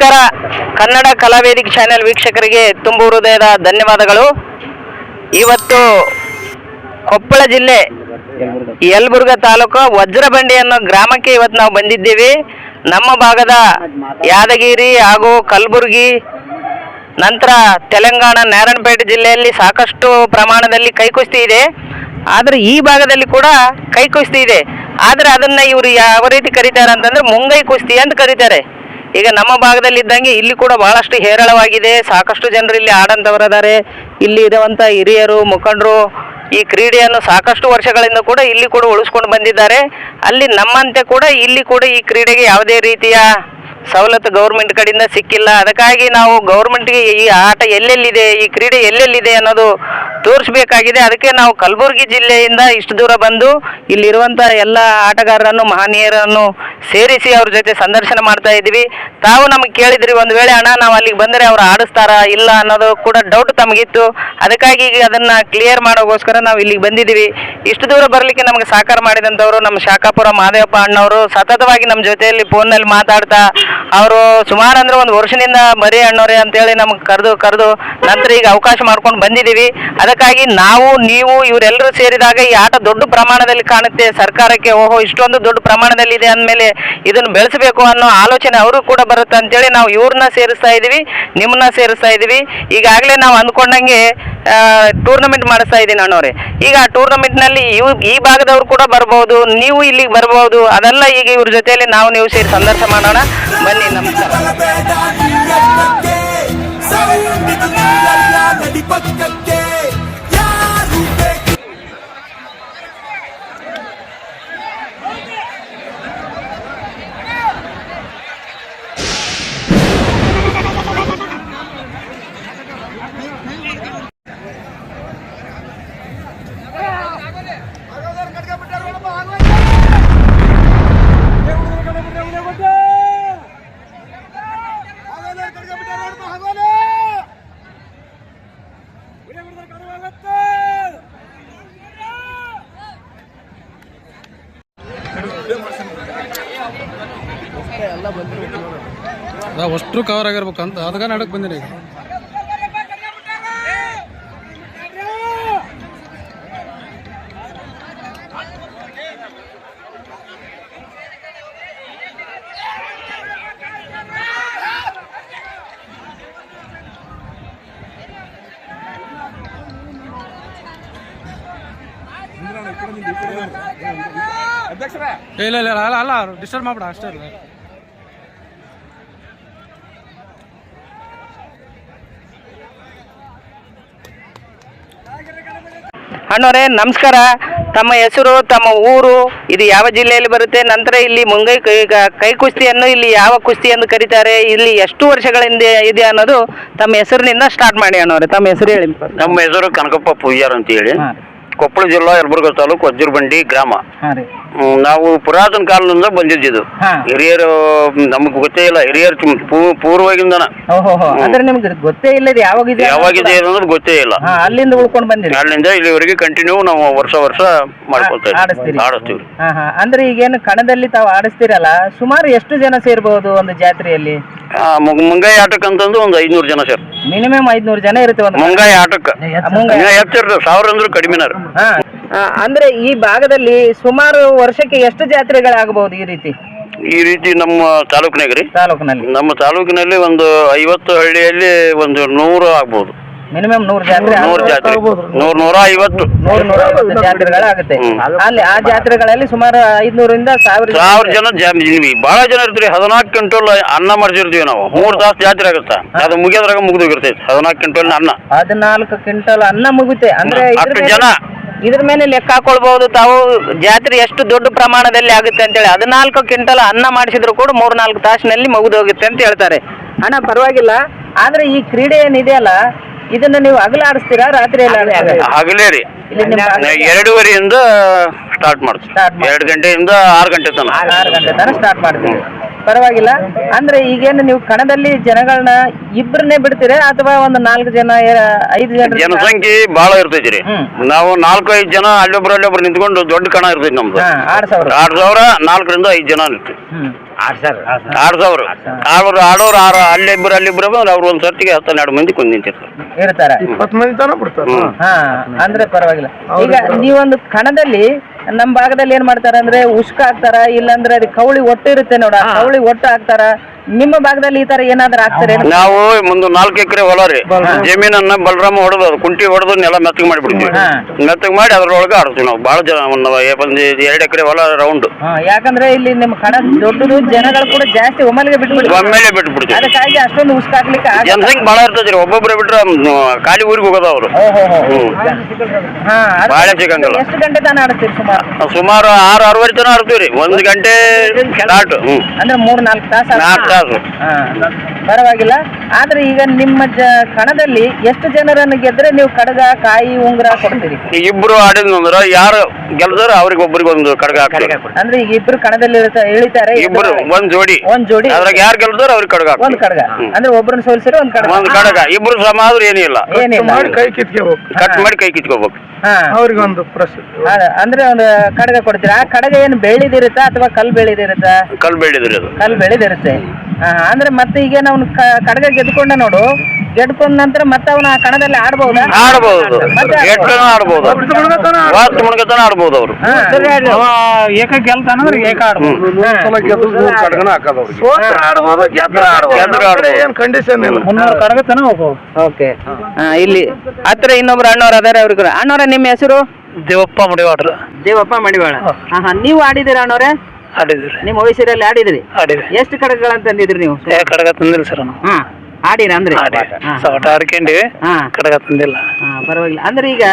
ನಮಸ್ಕಾರ. ಕನ್ನಡ ಕಲಾವೇದಿಕೆ ಚಾನೆಲ್ ವೀಕ್ಷಕರಿಗೆ ತುಂಬ ಹೃದಯದ ಧನ್ಯವಾದಗಳು. ಇವತ್ತು ಕೊಪ್ಪಳ ಜಿಲ್ಲೆ ಯಲಬುರ್ಗ ತಾಲೂಕು ವಜ್ರಬಂಡಿ ಅನ್ನೋ ಗ್ರಾಮಕ್ಕೆ ಇವತ್ತು ನಾವು ಬಂದಿದ್ದೀವಿ. ನಮ್ಮ ಭಾಗದ ಯಾದಗಿರಿ ಹಾಗೂ ಕಲಬುರ್ಗಿ, ನಂತರ ತೆಲಂಗಾಣ, ನಾರಾಯಣಪೇಟೆ ಜಿಲ್ಲೆಯಲ್ಲಿ ಸಾಕಷ್ಟು ಪ್ರಮಾಣದಲ್ಲಿ ಕೈಕುಸ್ತಿ ಇದೆ. ಆದರೆ ಈ ಭಾಗದಲ್ಲಿ ಕೂಡ ಕೈಕುಸ್ತಿ ಇದೆ. ಆದರೆ ಅದನ್ನು ಇವರು ಯಾವ ರೀತಿ ಕರೀತಾರೆ ಅಂತಂದ್ರೆ ಮುಂಗೈ ಕುಸ್ತಿ ಅಂತ ಕರೀತಾರೆ. ಈಗ ನಮ್ಮ ಭಾಗದಲ್ಲಿ ಇದ್ದಂಗೆ ಇಲ್ಲಿ ಕೂಡ ಬಹಳಷ್ಟು ಹೇರಳವಾಗಿದೆ. ಸಾಕಷ್ಟು ಜನರು ಇಲ್ಲಿ ಆಡಂತವರಿದ್ದಾರೆ ಇಲ್ಲಿ ಇರುವಂಥ ಹಿರಿಯರು, ಮುಖಂಡರು ಈ ಕ್ರೀಡೆಯನ್ನು ಸಾಕಷ್ಟು ವರ್ಷಗಳಿಂದ ಕೂಡ ಇಲ್ಲಿ ಕೂಡ ಉಳಿಸ್ಕೊಂಡು ಬಂದಿದ್ದಾರೆ. ಅಲ್ಲಿ ನಮ್ಮಂತೆ ಕೂಡ ಇಲ್ಲಿ ಕೂಡ ಈ ಕ್ರೀಡೆಗೆ ಯಾವುದೇ ರೀತಿಯ ಸವಲತ್ತು ಗೌರ್ಮೆಂಟ್ ಕಡೆಯಿಂದ ಸಿಕ್ಕಿಲ್ಲ. ಅದಕ್ಕಾಗಿ ನಾವು ಗೌರ್ಮೆಂಟ್ಗೆ ಈ ಆಟ ಎಲ್ಲೆಲ್ಲಿದೆ, ಈ ಕ್ರೀಡೆ ಎಲ್ಲೆಲ್ಲಿದೆ ಅನ್ನೋದು ತೋರಿಸ್ಬೇಕಾಗಿದೆ. ಅದಕ್ಕೆ ನಾವು ಕಲಬುರಗಿ ಜಿಲ್ಲೆಯಿಂದ ಇಷ್ಟು ದೂರ ಬಂದು ಇಲ್ಲಿರುವಂಥ ಎಲ್ಲ ಆಟಗಾರರನ್ನು, ಮಹನೀಯರನ್ನು ಸೇರಿಸಿ ಅವ್ರ ಜೊತೆ ಸಂದರ್ಶನ ಮಾಡ್ತಾ ಇದ್ದೀವಿ. ತಾವು ನಮಗೆ ಕೇಳಿದ್ರಿ ಒಂದು ವೇಳೆ, ಅಣ್ಣ, ನಾವು ಅಲ್ಲಿಗೆ ಬಂದರೆ ಅವ್ರು ಆಡಿಸ್ತಾರಾ? ಇಲ್ಲ? ಅನ್ನೋದು ಕೂಡ ಡೌಟ್ ತಮಗಿತ್ತು. ಅದಕ್ಕಾಗಿ ಈಗ ಅದನ್ನು ಕ್ಲಿಯರ್ ಮಾಡೋಕ್ಕೋಸ್ಕರ ನಾವು ಇಲ್ಲಿಗೆ ಬಂದಿದ್ದೀವಿ. ಇಷ್ಟು ದೂರ ಬರಲಿಕ್ಕೆ ನಮಗೆ ಸಹಕಾರ ಮಾಡಿದಂಥವರು ನಮ್ಮ ಶಾಖಾಪುರ ಮಾದೇವಪ್ಪ ಅಣ್ಣವರು. ಸತತವಾಗಿ ನಮ್ಮ ಜೊತೆಯಲ್ಲಿ ಫೋನ್ನಲ್ಲಿ ಮಾತಾಡ್ತಾ ಅವರು ಸುಮಾರು ಅಂದ್ರೆ ಒಂದು ವರ್ಷದಿಂದ ಮರಿ ಅಣ್ಣವ್ರೆ ಅಂತೇಳಿ ನಮ್ಗೆ ಕರೆದು ಕರೆದು ನಂತರ ಈಗ ಅವಕಾಶ ಮಾಡ್ಕೊಂಡು ಬಂದಿದ್ದೀವಿ ಅದಕ್ಕಾಗಿ ನಾವು, ನೀವು ಇವರೆಲ್ಲರೂ ಸೇರಿದಾಗ ಈ ಆಟ ದೊಡ್ಡ ಪ್ರಮಾಣದಲ್ಲಿ ಕಾಣುತ್ತೆ. ಸರ್ಕಾರಕ್ಕೆ ಓಹೋ, ಇಷ್ಟೊಂದು ದೊಡ್ಡ ಪ್ರಮಾಣದಲ್ಲಿ ಇದೆ ಅಂದಮೇಲೆ ಇದನ್ನು ಬೆಳೆಸಬೇಕು ಅನ್ನೋ ಆಲೋಚನೆ ಅವರು ಕೂಡ ಬರುತ್ತೆ ಅಂತೇಳಿ ನಾವು ಇವ್ರನ್ನ ಸೇರಿಸ್ತಾ ಇದ್ದೀವಿ ನಿಮ್ಮನ್ನ ಸೇರಿಸ್ತಾ ಇದ್ದೀವಿ ಈಗಾಗಲೇ ನಾವು ಅಂದ್ಕೊಂಡಂಗೆ ಟೂರ್ನಮೆಂಟ್ ಮಾಡಿಸ್ತಾ ಇದ್ದೀನಿ ಅಣ್ಣವ್ರೆ. ಈಗ ಆ ಟೂರ್ನಮೆಂಟ್ನಲ್ಲಿ ಇವ್, ಈ ಭಾಗದವ್ರು ಕೂಡ ಬರ್ಬೋದು, ನೀವು ಇಲ್ಲಿಗೆ ಬರ್ಬೋದು. ಅದೆಲ್ಲ ಈಗ ಇವ್ರ ಜೊತೆಯಲ್ಲಿ ನಾವು, ನೀವು ಸೇರಿ ಸಂದರ್ಶನ ಮಾಡೋಣ. ಬನ್ನಿ ನಮಸ್ಕಾರ ಬೇಡ ನೀರಕ್ಕೆ ಸೌಂಡಿದು ನೀರಲ್ಲ ನದಿ ಪಕ್ಕಕ್ಕೆ ಯಾರು ಅಷ್ಟು ಕವರ್ ಆಗಿರ್ಬೇಕು ಅಂತ. ಅದಕ್ಕೆ ನಡಕ್ ಬಂದಿನಿ ಈಗ. ಇಲ್ಲ ಇಲ್ಲ ಅಲ್ಲ ಅಲ್ಲ ಡಿಸ್ಟರ್ಬ್ ಮಾಡ್ಬೇಡ ಅಷ್ಟೇ ಇಲ್ಲ ಅಣ್ಣವ್ರೆ ನಮಸ್ಕಾರ. ತಮ್ಮ ಹೆಸರು ತಮ್ಮ ಊರು ಇದು ಯಾವ ಜಿಲ್ಲೆಯಲ್ಲಿ ಬರುತ್ತೆ? ನಂತರ ಇಲ್ಲಿ ಮುಂಗೈ ಕೈ ಕುಸ್ತಿಯನ್ನು ಇಲ್ಲಿ ಯಾವ ಕುಸ್ತಿ ಎಂದು ಕರೀತಾರೆ? ಇಲ್ಲಿ ಎಷ್ಟು ವರ್ಷಗಳಿಂದ ಇದೆ ಅನ್ನೋದು ತಮ್ಮ ಹೆಸರಿನಿಂದ ಸ್ಟಾರ್ಟ್ ಮಾಡಿ ಅಣ್ಣವ್ರೆ ತಮ್ಮ ಹೆಸರು ಹೇಳಿ. ನಮ್ಮ ಹೆಸರು ಕನಕಪ್ಪ ಪೂಜಾರ್ ಅಂತ ಹೇಳಿ. ಕೊಪ್ಪಳ ಜಿಲ್ಲಾ ಯಲಬುರ್ಗ ತಾಲೂಕು ಅಜ್ಜುರ್ಬಂಡಿ ಗ್ರಾಮ. ಹ್ಮ್, ನಾವು ಪುರಾತನ ಕಾಲದಿಂದ ಬಂದಿದ್ದು ಹಾ. ಹಿರಿಯರು ನಮಗೆ ಗೊತ್ತೇ ಇಲ್ಲ ಹಿರಿಯರು ಚುಮ್- ಪೂ- ಪೂರ್ವವಾಗಿಂದನ. ಓಹೋ ಅಂದ್ರೆ ನಿಮ್ಗೆ ಗೊತ್ತೇ ಇಲ್ಲ ಯಾವಾಗ ಇದೆ ಯಾವಾಗಿದೆ ಅನ್ನೋದು ಗೊತ್ತೇ ಇಲ್ಲ. ಹಾ ಅಲ್ಲಿಂದ ಉಳ್ಕೊಂಡು ಬಂದಿರಿ. ಅಲ್ಲಿಂದ ಇಲ್ಲಿವರೆಗೆ ಕಂಟಿನ್ಯೂ ನಾವು ವರ್ಷ ವರ್ಷ ಮಾಡ್ಕೊಳ್ತಾ ಆಡಿಸ್ತೀರಿ. ಇದ್ದೀವಿ ಆಡಿಸ್ತೀವಿ. ಹಾ ಹಾ. ಅಂದ್ರೆ ಈಗೇನು ಕಣದಲ್ಲಿ ತಾವು ಆಡಿಸ್ತೀರಲ್ಲ ಸುಮಾರು ಎಷ್ಟು ಜನ ಸೇರ್ಬಹುದು ಒಂದು ಜಾತ್ರೆಯಲ್ಲಿ? ಆ, ಮುಂಗ- ಮುಂಗಾಯಿ ಆಟಕ್ಕೆ ಅಂತಂದು ಒಂದು ಐದ್ನೂರು ಜನ ಸರ್ ಮಿನಿಮಮ್ ಐದ್ನೂರು ಜನ ಇರುತ್ತೆ ಒಂದು ಮುಂಗಾಯಿ ಆಟಕ್ಕೆ. ಮುಂಗಾಯಿ. ಸಾವಿರ ಅಂದ್ರೆ ಕಡಿಮೆನಾರು ಹಾ. ಅಂದ್ರೆ ಈ ಭಾಗದಲ್ಲಿ ಸುಮಾರು ವರ್ಷಕ್ಕೆ ಎಷ್ಟು ಜಾತ್ರೆಗಳಾಗಬಹುದು ಈ ರೀತಿ? ಈ ರೀತಿ ನಮ್ಮ ತಾಲೂಕಿನಾಗ ರೀ ತಾಲೂಕಿನಲ್ಲಿ. ನಮ್ಮ ತಾಲೂಕಿನಲ್ಲಿ ಒಂದು ಐವತ್ತು ಹಳ್ಳಿಯಲ್ಲಿ ಒಂದು ನೂರು ಆಗ್ಬಹುದು ಮಿನಿಮಮ್ ನೂರು ಜಾತ್ರೆ ನೂರು ಜಾತ್ರೆ. ನೂರ್ ನೂರ ಐವತ್ತು. ನೂರು ಜಾತ್ರೆಗಳಾಗುತ್ತೆ. ಅಲ್ಲಿ ಆ ಜಾತ್ರೆಗಳಲ್ಲಿ ಸುಮಾರು ಐದ್ನೂರಿಂದ ಸಾವಿರ ಸಾವಿರ ಜನ ಜ- ಬಹಳ ಜನ ಇರ್ತೀವಿ ಹದಿನಾಲ್ಕು ಕ್ವಿಂಟಲ್ ಅನ್ನ ಮಾಡಿಸಿರ್ತೀವಿ ನಾವು. ಮೂರ್ ತಾಸು ಜಾತ್ರೆ ಆಗುತ್ತ. ಅದು ಮುಗಿಯೋದ್ರಾಗ ಮುಗಿದೋಗಿರ್ತೈತಿ ಹದಿನಾಲ್ಕು ಕ್ವಿಂಟಲ್ ಅನ್ನ. ಹದಿನಾಲ್ಕು ಕ್ವಿಂಟಲ್ ಅನ್ನ ಮುಗುತ್ತೆ. ಅಂದ್ರೆ ಅಷ್ಟು ಜನ. ಇದ್ರ ಮೇಲೆ ಲೆಕ್ಕ ಹಾಕೊಳ್ಬಹುದು. ತಾವು ಜಾತ್ರೆ ಎಷ್ಟು ದೊಡ್ಡ ಪ್ರಮಾಣದಲ್ಲಿ ಆಗುತ್ತೆ ಅಂತ ಹೇಳಿ ಹದಿನಾಲ್ಕು ಕ್ವಿಂಟಲ್ ಅನ್ನ ಮಾಡಿಸಿದ್ರು ಕೂಡ ಮೂರ್ ನಾಲ್ಕು ತಾಸಿನಲ್ಲಿ ಮುಗಿದೋಗುತ್ತೆ ಅಂತ ಹೇಳ್ತಾರೆ. ಹಣ ಪರವಾಗಿಲ್ಲ. ಆದ್ರೆ ಈ ಕ್ರೀಡೆ ಏನಿದೆಯಲ್ಲ ಇದನ್ನ ನೀವು ಹಗಲಾಡಿಸ್ತೀರಾ ರಾತ್ರಿ ಹಗಲೇ ರೀ. ಎರಡೂವರೆಯಿಂದ ಸ್ಟಾರ್ಟ್ ಮಾಡ್ತೀವಿ. ಎರಡು ಗಂಟೆಯಿಂದ ಆರು ಗಂಟೆ ತನಕ. ಆರು ಗಂಟೆ ತನಕ ಸ್ಟಾರ್ಟ್ ಮಾಡ್ತೀವಿ. ಪರವಾಗಿಲ್ಲ. ಅಂದ್ರೆ ಈಗೇನು ನೀವು ಕಣದಲ್ಲಿ ಜನಗಳನ್ನ ಇಬ್ಬರನ್ನೇ ಬಿಡ್ತೀರಾ ಅಥವಾ ಒಂದು ನಾಲ್ಕು ಜನ ಏ- ಐದು ಜನ ಜನಸಂಖ್ಯೆ ಬಹಳ ಇರ್ತೈತಿ ರೀ ಹ್ಮ್. ನಾವು ನಾಲ್ಕು ಐದು ಜನ ಅಲ್ಲೊಬ್ರು ಅಲ್ಲೊಬ್ರು ನಿಂತ್ಕೊಂಡು ದೊಡ್ಡ ಕಣ ಇರ್ತೈತಿ ನಮ್ದು. ಹಾ ಆರು ಸಾವಿರ. ಆರು ಸಾವಿರ ನಾಲ್ಕರಿಂದ ಐದು ಜನ ಇರ್ತೀವಿ. ಹ್ಮ್. ಆರು ಸಾವಿರ ಆಡೋರು ಆಡೋರು ಆರು ಅಲ್ಲಿಬ್ಬರು ಅಲ್ಲಿಬ್ಬರು ಅವ್ರು ಒಂದು ಸರ್ತಿಗೆ ಹತ್ತು ಹನ್ನೆರಡು ಮಂದಿ ಕೊಂದು ನಿಂತಿರ್ತಾರೆ. ಇರ್ತಾರ. ಇಪ್ಪತ್ತು ಮಂದಿ ತನ ಬಿಡ್ತಾರೆ. ಹಾ ಅಂದ್ರೆ ಪರವಾಗಿಲ್ಲ. ಈಗ ನೀವೊಂದು ಕಣದಲ್ಲಿ ನಮ್ ಭಾಗದಲ್ಲಿ ಏನ್ ಮಾಡ್ತಾರ ಅಂದ್ರೆ ಉಷ್ಕ ಹಾಕ್ತಾರ ಇಲ್ಲಾಂದ್ರೆ ಅದಕ್ಕೆ ಕವಳಿ ಒಟ್ಟು ಇರುತ್ತೆ ನೋಡ ಕವಳಿ ಒಟ್ಟು ಹಾಕ್ತಾರ. ನಿಮ್ಮ ಭಾಗದಲ್ಲಿ ಈ ತರ ಏನಾದ್ರೂ ಆಗ್ತಾರೆ ನಾವು ಮುಂದೆ ನಾಲ್ಕು ಎಕರೆ ಹೊಲ ರೀ. ಜಮೀನನ್ನ ಬಲರಾಮ ಹೊಡೆದು ಅದು ಕುಂಟಿ ಹೊಡೆದು ನೆಲ ಮೆತ್ತಗೆ ಮಾಡಿಬಿಡ್ತೀವಿ. ಮೆತ್ತಗೆ ಮಾಡಿ ಅದ್ರೊಳಗೆ ಆಡ್ತೀವಿ ನಾವು. ಬಹಳ ಜನ ಒಂದು ಒಂದು ಎರಡು ಎಕರೆ ಹೊಲ ರೌಂಡ್ ಯಾಕಂದ್ರೆ ಇಲ್ಲಿ ನಿಮ್ಮ ಕಡ ದೊಡ್ಡದು ಜನಗಳು ಕೂಡ ಜಾಸ್ತಿ ಒಮ್ಮೆಲೆ ಬಿಟ್ಬಿಡ್ತೀವಿ ಒಮ್ಮೆಲೆ ಬಿಟ್ಬಿಡ್ತೀವಿ. ಅದಕ್ಕಾಗಿ ಅಷ್ಟೊಂದು ಉಸ್ಕಾಕ್ಲಿಕ್ಕೆ. ಜನಸಂಖ್ಯೆ ಬಹಳ ಇರ್ತದ್ರಿ ರೀ. ಒಬ್ಬೊಬ್ಬರೇ ಬಿಟ್ರೆ ಖಾಲಿ ಊರಿಗೆ ಹೋಗೋದು ಅವರು. ಬಹಳ ಸಿಗಂಗಲ್ಲ ಬಾಳೆ. ಎಷ್ಟು ಗಂಟೆ ತಾನ ಆಡ್ತೀರಿ ಸುಮಾರು? ಸುಮಾರು ಆರು ಆರೂವರೆ ತನ ಆಡ್ತೀವಿ ರೀ. ಒಂದು ಗಂಟೆ ಸ್ಟಾರ್ಟ್ ಅಂದ್ರೆ ಮೂರ್ ನಾಲ್ಕು ತಾಸು ನಾಲ್ಕು ಹಾ, ಪರವಾಗಿಲ್ಲ. ಆದ್ರೆ ಈಗ ನಿಮ್ಮ ಜ ಕಣದಲ್ಲಿ ಎಷ್ಟು ಜನರನ್ನು ಗೆದ್ರೆ ನೀವು ಕಡಗ ಕಾಯಿ ಉಂಗುರ ಕೊಡ್ತೀರಿ? ಇಬ್ರು ಆಡಿದ್ನಂದ್ರ ಯಾರು ಗೆಲ್ದಾರ ಅವ್ರಿಗೆ ಒಬ್ಬರಿಗೆ ಒಂದು ಕಡಗ ಹಾಕ್ತಾರೆ. ಅಂದ್ರೆ ಈಗ ಇಬ್ರು ಕಣದಲ್ಲಿ ಇಳ್ತ- ಇಳಿತಾರೆ ಇಬ್ರು ಒಂದ್ ಜೋಡಿ. ಒಂದ್ ಜೋಡಿ. ಅದ್ರಾಗ ಯಾರು ಗೆಲ್ದಾರ ಅವ್ರಿಗೆ ಕಡಗ ಒಂದ್ ಕಡಗ. ಅಂದ್ರೆ ಒಬ್ರನ್ನ ಸೋಲ್ಸಿರಿ ಒಂದ್ ಕಡಗ. ಒಂದ್ ಕಡಗ. ಇಬ್ರು ಸಮ ಆದ್ರೂ ಏನಿಲ್ಲ ಏನಿಲ್ಲ ಮಾಡಿ ಕೈ ಕಿತ್ಕೆ ಹೋಗ್ ಕಟ್ ಮಾಡಿ ಕೈ ಕಿತ್ಕೋಬೇಕು. ಹಾ. ಅವ್ರಿಗೆ ಒಂದು ಪ್ರಸಿದ್ಧ ಅದ- ಅಂದ್ರೆ ಒಂದು ಕಡಗ ಕೊಡ್ತೀರಾ? ಆ ಕಡಗ ಏನು ಬೆಳ್ಳಿದಿರುತ್ತಾ ಅಥವಾ ಕಲ್ ಬೆಳ್ಳಿದಿರುತ್ತಾ ಕಲ್ ಬೆಳೆದ್ರಿ ಅದು ಕಲ್ ಬೆಳೆದಿರುತ್ತೆ ಅಂದ್ರೆ ಮತ್ತೆ ಈಗ ನಾವು ಕಡಗ ಗೆದ್ಕೊಂಡ ನೋಡು ಗೆದ್ಕೊಂಡ ನಂತರ ಮತ್ತೆ ಅವನ ಆ ಕಣದಲ್ಲಿ ಆಡ್ಬಹುದಾ ಆಡ್ಬೋದು. ಎಟ್ಟನ ಆಡ್ಬೋದು? ವಾತ್ ಮುಣಗತನ ಆಡ್ಬೋದು. ಅವರು. ಹಾ. ಏಕ ಗೆಲ್ತಾನಂದ್ರೆ ಏಕ ಆಡ್ಬೋದು. ಸಲ ಗೆದ್ದು ಮೂರ್ ಹಾಕೋದು ಸೋತ್ರ ಆಡ್ಬೋದು ಗೆದ್ರ ಆಡ್ಬೋದು ಗೆದ್ರ ನಮ್ಮ ಕಡೆ ಆಡ್ಬೋದು. ಏನ್ ಕಂಡೀಷನ್ ಇಲ್ಲ. ಮುನ್ನೂರು ಕಡಗತನ ಹೋಗ್ಬೋದು ಓಕೆ. ಇಲ್ಲಿ ಹತ್ರ ಇನ್ನೊಬ್ರು ಅಣ್ಣವ್ರು ಅದಾರೆ ಅವ್ರಿಗ. ಅಣ್ಣವ್ರ ನಿಮ್ಮ ಹೆಸರು? ದೇವಪ್ಪ ಮಡಿವಾಡ್ರ. ದೇವಪ್ಪ ಮಡಿವಾಳ. ಹಾ. ಹಾ ನೀವು ಆಡಿದ್ದೀರಾ ಅಣ್ಣವ್ರೆ? ಆಡಿದ್ರಿ ನಿಮ್ಮ ವಯಸ್ಸರಲ್ಲಿ ಆಡಿದ್ರಿ ಆಡಿದ್ರಿ ಎಷ್ಟು ಕಡಗಗಳಂತ ತಂದಿದ್ರಿ ನೀವು? ಕಡಗ ತಂದಿಲ್ಲ ಸರ್ ಹಾ. ಆಡಿರ ಅಂದ್ರೆ. ಸವಟ ಆಡ್ಕೊಂಡಿವಿ ಹಾ. ಕಡಗ ತಂದಿಲ್ಲ ಹಾ, ಪರವಾಗಿಲ್ಲ. ಅಂದ್ರೆ ಈಗ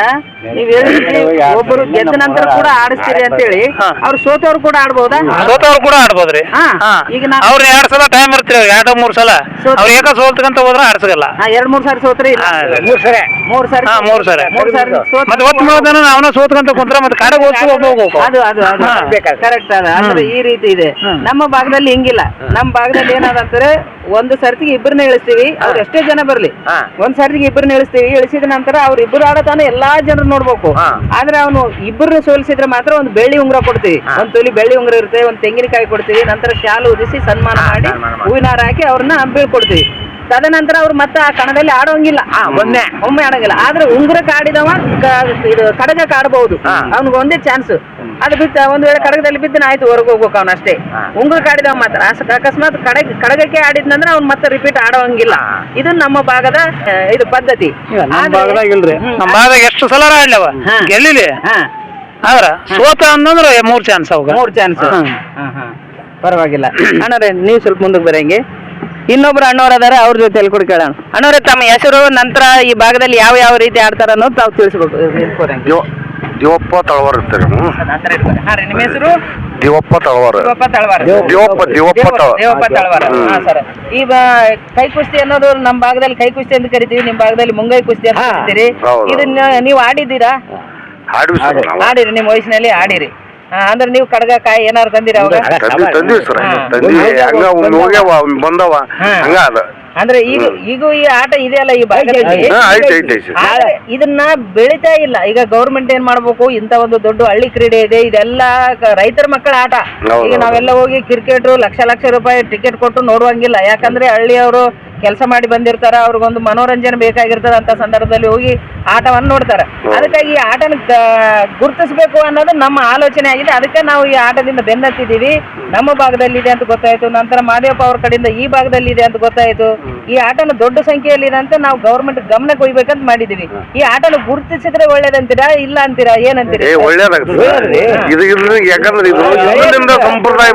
ನೀವ್ ಹೇಳಿದ್ರಿ ಒಬ್ಬರು ಗೆದ್ದ ನಂತರ ಕೂಡ ಆಡಿಸ್ತೀರಿ ಅಂತ ಹೇಳಿ ಅವ್ರು ಸೋತವ್ರು ಕೂಡ ಆಡ್ಬೋದಾ? ಸೋತವ್ರು ಕೂಡ ಆಡ್ಬೋದ್ರಿ ಹಾ. ಹಾ. ಈಗ ನಾ- ಅವ್ರ ಎರಡ್ ಸಲ ಟೈಮ್ ಇರ್ತೀರಿ ಎರಡ್ ಮೂರ್ ಸಲ. ಸೋತ್- ಅವ್ರ ಏಕ ಸೋಲ್ತಕಂತ ಹೋದ್ರ ಆಡ್ಸಗಲ್ಲ ಹಾ ಎರಡ್ ಮೂರ್ ಸಾರಿ ಸೋತ್ರಿ ಹಾ, ಮೂರ್ ಸಾರಿ. ಮೂರ್ ಸಾರಿ ಹಾ ಮೂರ್ ಸಲ ಮೂರ್ ಸಾರಿ ಮತ್ತೆ ಒತ್ತು ಮಾಡೋದನ್ನ ಅವನ ಸೋತ್ಕಂತ ಕುಂತ್ರ ಮತ್ತೆ ಕಡಗ ಹೋಗ್ತೀವಿ ಒಬ್ಬ ಹೋಗ್ಬೇಕು. ಅದು ಅದು ಅದು ಹಾ. ಕರೆಕ್ಟ್ ಅದ ಅಂದ್ರೆ ಈ ರೀತಿ ಇದೆ. ನಮ್ಮ ಭಾಗದಲ್ಲಿ ಹಿಂಗಿಲ್ಲ. ನಮ್ಮ ಭಾಗದಲ್ಲಿ ಏನದಂತಾರೆ ಒಂದು ಸರ್ತಿಗೆ ಇಬ್ಬರನ್ನ ಇಳಿಸ್ತೀವಿ ಅವ್ರು ಎಷ್ಟೇ ಜನ ಬರ್ಲಿ. ಒಂದ್ ಸರ್ತಿಗೆ ಇಬ್ಬರನ್ನ ಇಳಿಸ್ತೀವಿ ಇಳಿಸಿದ ನಂತರ ಅವ್ರ ಇಬ್ಬರು ಆಡತಾನ ಎಲ್ಲಾ ಜನರು ನೋಡ್ಬೇಕು. ಆದ್ರೆ ಅವನು ಇಬ್ಬರನ್ನ ಸೋಲಿಸಿದ್ರೆ ಮಾತ್ರ ಒಂದು ಬೆಳ್ಳಿ ಉಂಗುರ ಕೊಡ್ತೀವಿ. ಒಂದ್ ತೊಲಿ ಬೆಳ್ಳಿ ಉಂಗುರ ಇರುತ್ತೆ ಒಂದ್ ತೆಂಗಿನಕಾಯಿ ಕೊಡ್ತೀವಿ. ನಂತರ ಶಾಲು ಉದಿಸಿ ಸನ್ಮಾನ ಮಾಡಿ ಹೂವಿನ ಹಾರ ಹಾಕಿ ಅವ್ರನ್ನ ಬೀಳ್ಕೊಡ್ತೀವಿ ತದನಂತರ ಅವ್ರು ಮತ್ತೆ ಆ ಕಣದಲ್ಲಿ ಆಡೋಂಗಿಲ್ಲ. ಒಮ್ಮೆ ಒಮ್ಮೆ ಆಡಂಗಿಲ್ಲ. ಆದ್ರೆ ಉಂಗುರಕ್ಕೆ ಕಾಡಿದವ ಕ- ಇದು ಕಡಗ ಆಡಬಹುದು ಅವ್ನಿಗೆ ಒಂದೇ ಚಾನ್ಸ್. ಅದು ಬಿತ್ತ ಒಂದ್ ವೇಳೆ ಕಡಗದಲ್ಲಿ ಬಿದ್ದನ ಆಯ್ತು ಹೊರಗೆ ಹೋಗ್ಬೇಕು ಅವ್ನ ಅಷ್ಟೇ. ಉಂಗುರಕ್ಕೆ ಕಾಡಿದ ಮಾತ್ರ. ಅಕಸ್ಮಾತ್ ಕಡಗ ಕಡಗಕ್ಕೆ ಆಡಿದ್ನಂದ್ರೆ ಅವ್ನು ಮತ್ತೆ ರಿಪೀಟ್ ಆಡೋಂಗಿಲ್ಲ. ಇದು ನಮ್ಮ ಭಾಗದ ಇದು ಪದ್ಧತಿ. ನಮ್ಮ ಭಾಗದಾಗ ಎಷ್ಟು ಸಲ ಆಡ್ಲವ ಗೆಲ್ಲಿಲಿ? ಆದ್ರ ಸೋತ ಅಂದ್ರೆ ಮೂರ್ ಚಾನ್ಸ್ ಅವಾಗ. ಮೂರ್ ಚಾನ್ಸ್. ಪರವಾಗಿಲ್ಲ. ಅಣ್ಣವ್ರೆ ನೀವು ಸ್ವಲ್ಪ ಮುಂದಕ್ಕೆ ಬರಂಗೆ ಇನ್ನೊಬ್ರು ಅಣ್ಣವ್ರು ಅದಾರೆ ಅವ್ರ ಜೊತೆ ಕೂಡ ಕೇಳೋಣ. ಅಣ್ಣವ್ರೆ ತಮ್ಮ ಹೆಸರು ನಂತರ ಈ ಭಾಗದಲ್ಲಿ ಯಾವ ಯಾವ ರೀತಿ ಆಡ್ತಾರ ಅನ್ನೋದು ತಾವು ತಿಳಿಸ್ಬೇಕು. ದೇವಪ್ಪ ತಳವಾರ ಇರ್ತಾರೆ. ರೀ ನಿಮ್ಮ ಹೆಸರು? ದೇವಪ್ಪ ತಳವಾರ. ದೇವಪ್ಪ ತಳವಾರ. ದೇವಪ್ಪ ದೇವಪ್ಪ ತಳ- ದೇವಪ್ಪ ತಳವಾರ. ಹಾ ಸರ್. ಈಗ ಕೈ ಕುಸ್ತಿ ಅನ್ನೋದು ನಮ್ಮ ಭಾಗದಲ್ಲಿ ಕೈ ಕುಸ್ತಿ ಅಂತ ಕರಿತೀವಿ ನಿಮ್ಮ ಭಾಗದಲ್ಲಿ ಮುಂಗೈ ಕುಸ್ತಿ ಅಂತ ಕರಿತೀರಿ. ಹೌದು. ಇದನ್ನ ನೀವು ಆಡಿದ್ದೀರಾ? ಆಡಿವಿ ಸರ್ ನಾವು. ಆಡಿರಿ ನಿಮ್ಮ ವಯಸ್ಸಿನಲ್ಲಿ ಆಡಿರಿ. ಅಂದ್ರೆ ನೀವು ಕಡಗ ಕಾಯಿ ಏನಾರು ತಂದಿರ ಅವಾಗ? ತಂದಿ ತಂದಿವಿ ಸರ್. ಹಾ. ತಂದಿ ಹಂಗ ಅವ್ನ್ ಹೋಗ್ಯಾವ ಅವ್ನ್ ಬಂದವ. ಹಾ. ಹಂಗ ಅದ. ಅಂದ್ರೆ ಈಗ ಈಗ ಈ ಆಟ ಇದೆ ಅಲ್ಲ ಈ ಭಾಗದಲ್ಲಿ? ಹಾ, ಐತೆ, ಐತೆ, ಐತೆ. ಆದ್ರೆ ಇದನ್ನ ಬೆಳಿತಾ ಇಲ್ಲ. ಈಗ ಗೌರ್ಮೆಂಟ್ ಏನ್ ಮಾಡ್ಬೇಕು? ಇಂತ ಒಂದು ದೊಡ್ಡ ಹಳ್ಳಿ ಕ್ರೀಡೆ ಇದೆ. ಇದೆಲ್ಲ ಕ- ರೈತರ ಮಕ್ಕಳ ಆಟ. ಹೌದು, ಈಗ ಹೌದು. ನಾವೆಲ್ಲ ಹೋಗಿ ಕ್ರಿಕೆಟ್ ಲಕ್ಷ ಲಕ್ಷ ರೂಪಾಯಿ ಟಿಕೆಟ್ ಕೊಟ್ಟು ನೋಡುವಂಗಿಲ್ಲ. ಯಾಕಂದ್ರೆ ಹಳ್ಳಿಯವರು ಕೆಲಸ ಮಾಡಿ ಬಂದಿರ್ತಾರ ಅವ್ರಿಗೊಂದು ಮನೋರಂಜನೆ ಬೇಕಾಗಿರ್ತದ ಅಂತ ಸಂದರ್ಭದಲ್ಲಿ ಹೋಗಿ ಆಟವನ್ನು ನೋಡ್ತಾರೆ. ಅದಕ್ಕಾಗಿ ಈ ಆಟನ ಗುರುತಿಸಬೇಕು ಅನ್ನೋದು ನಮ್ಮ ಆಲೋಚನೆ ಆಗಿದೆ. ಅದಕ್ಕೆ ನಾವು ಈ ಆಟದಿಂದ ಬೆನ್ನತ್ತಿದ್ದೀವಿ. ನಮ್ಮ ಭಾಗದಲ್ಲಿ ಇದೆ ಅಂತ ಗೊತ್ತಾಯ್ತು. ನಂತರ ಮಾದೇವಪ್ಪ ಅವ್ರ ಕಡೆಯಿಂದ ಈ ಭಾಗದಲ್ಲಿ ಇದೆ ಅಂತ ಗೊತ್ತಾಯ್ತು. ಈ ಆಟನ ದೊಡ್ಡ ಸಂಖ್ಯೆಯಲ್ಲಿ ಇದೆ ಅಂತ ನಾವು ಗೌರ್ಮೆಂಟ್ ಗಮನಕ್ಕೆ ಒಯ್ಬೇಕಂತ ಮಾಡಿದೀವಿ ಈ ಆಟನ ಗುರುತಿಸಿದ್ರೆ ಒಳ್ಳೇದಂತೀರಾ ಇಲ್ಲ ಅಂತೀರಾ ಏನಂತೀರಾ? ಏ ಒಳ್ಳೇದಾಗ್ತದೆ. ಇದು ಇದ್ರ ಯಾಕಂದ್ರೆ ಇದು ಹಿಂದಿನಿಂದ ಸಂಪ್ರದಾಯ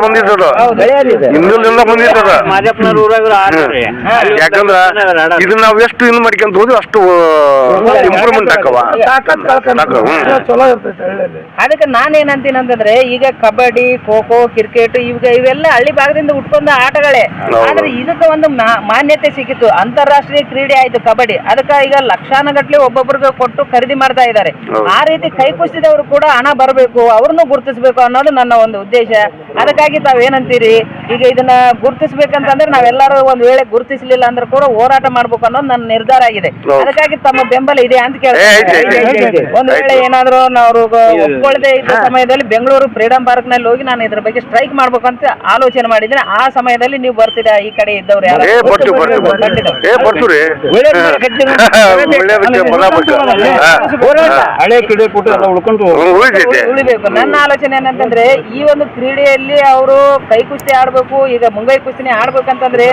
ಯಾಕಂದ್ರ ಇದು ನಾವ್ ಎಷ್ಟು ಇನ್ ಮಾಡ್ಕೊಂತ ಹೋದ್ವಿ ಅಷ್ಟು ಇಂಪ್ರೂವ್ಮೆಂಟ್ ಆಕವ ಆಕವ, ಹ್ಮ್. ಚಲೋ ಇರ್ತೈತೆ ಹಳ್ಳಿಯಲ್ಲಿ ಅದಕ್ಕೆ ನಾನೇನಂತೀನಿ ಅಂತಂದ್ರೆ ಈಗ ಕಬಡ್ಡಿ ಖೋ ಖೋ ಕ್ರಿಕೆಟ್ ಇವಾಗ ಇವೆಲ್ಲ ಹಳ್ಳಿ ಭಾಗದಿಂದ ಉಟ್ಕೊಂಡ ಆಟಗಳೇ. ಆದ್ರೆ ಇದಕ್ಕೆ ಒಂದು ಮಾ- ಮಾನ್ಯತೆ ಸಿಕ್ಕಿತ್ತು. ಅಂತಾರಾಷ್ಟ್ರೀಯ ಕ್ರೀಡೆ ಆಯ್ತು ಕಬಡ್ಡಿ. ಅದಕ್ಕೆ ಈಗ ಲಕ್ಷಾನುಗಟ್ಲೆ ಒಬ್ಬೊಬ್ರಿಗೆ ಕೊಟ್ಟು ಖರೀದಿ ಮಾಡ್ತಾ ಇದ್ದಾರೆ. ಹೌದು. ಆ ರೀತಿ ಕೈ ಕುಸಿದವರು ಕೂಡ ಹಣ ಬರಬೇಕು ಅವ್ರನ್ನು ಗುರುತಿಸಬೇಕು ಅನ್ನೋದು ನನ್ನ ಒಂದು ಉದ್ದೇಶ. ಅದಕ್ಕಾಗಿ ತಾವೇನಂತೀರಿ? ಈಗ ಇದನ್ನ ಗುರುತಿಸ್ಬೇಕಂತಂದ್ರೆ ನಾವೆಲ್ಲರೂ ಒಂದ್ ವೇಳೆ ಗುರುತಿಸ್ಲಿಲ್ಲ ಆಗ್ಲಿಲ್ಲ ಅಂದ್ರೆ ಕೂಡ ಹೋರಾಟ ಮಾಡ್ಬೇಕು ಅನ್ನೋದು ನನ್ನ ನಿರ್ಧಾರ ಆಗಿದೆ. ಅದಕ್ಕಾಗಿ ತಮ್ಮ ಬೆಂಬಲ ಇದೆ ಅಂತ ಕೇಳ್ತೀನಿ. ಒಂದ್ ವೇಳೆ ಏನಾದ್ರು ಅವರು ಒಪ್ಕೊಳ್ಳದೆ ಇದ್ದ ಸಮಯದಲ್ಲಿ ಬೆಂಗಳೂರು ಫ್ರೀಡಂ ಪಾರ್ಕ್ನಲ್ಲಿ ಹೋಗಿ ನಾನು ಇದ್ರ ಬಗ್ಗೆ ಸ್ಟ್ರೈಕ್ ಮಾಡ್ಬೇಕು ಅಂತ ಆಲೋಚನೆ ಮಾಡಿದ್ರೆ ಆ ಸಮಯದಲ್ಲಿ ನೀವು ಬರ್ತೀರಾ? ಈ ಕಡೆ ಇದ್ದವ್ರು ಯಾರು ಹಳೆ ಉಳ್ಕೊಂಡು ಉಳಿಬೇಕು ನನ್ನ ಆಲೋಚನೆ ಏನಂತಂದ್ರೆ ಈ ಒಂದು ಕ್ರೀಡೆಯಲ್ಲಿ ಅವರು ಕೈ ಕುಸ್ತಿ ಆಡ್ಬೇಕು ಈಗ ಮುಂಗೈ ಕುಸ್ತಿನೇ ಆಡ್ಬೇಕಂತಂದ್ರೆ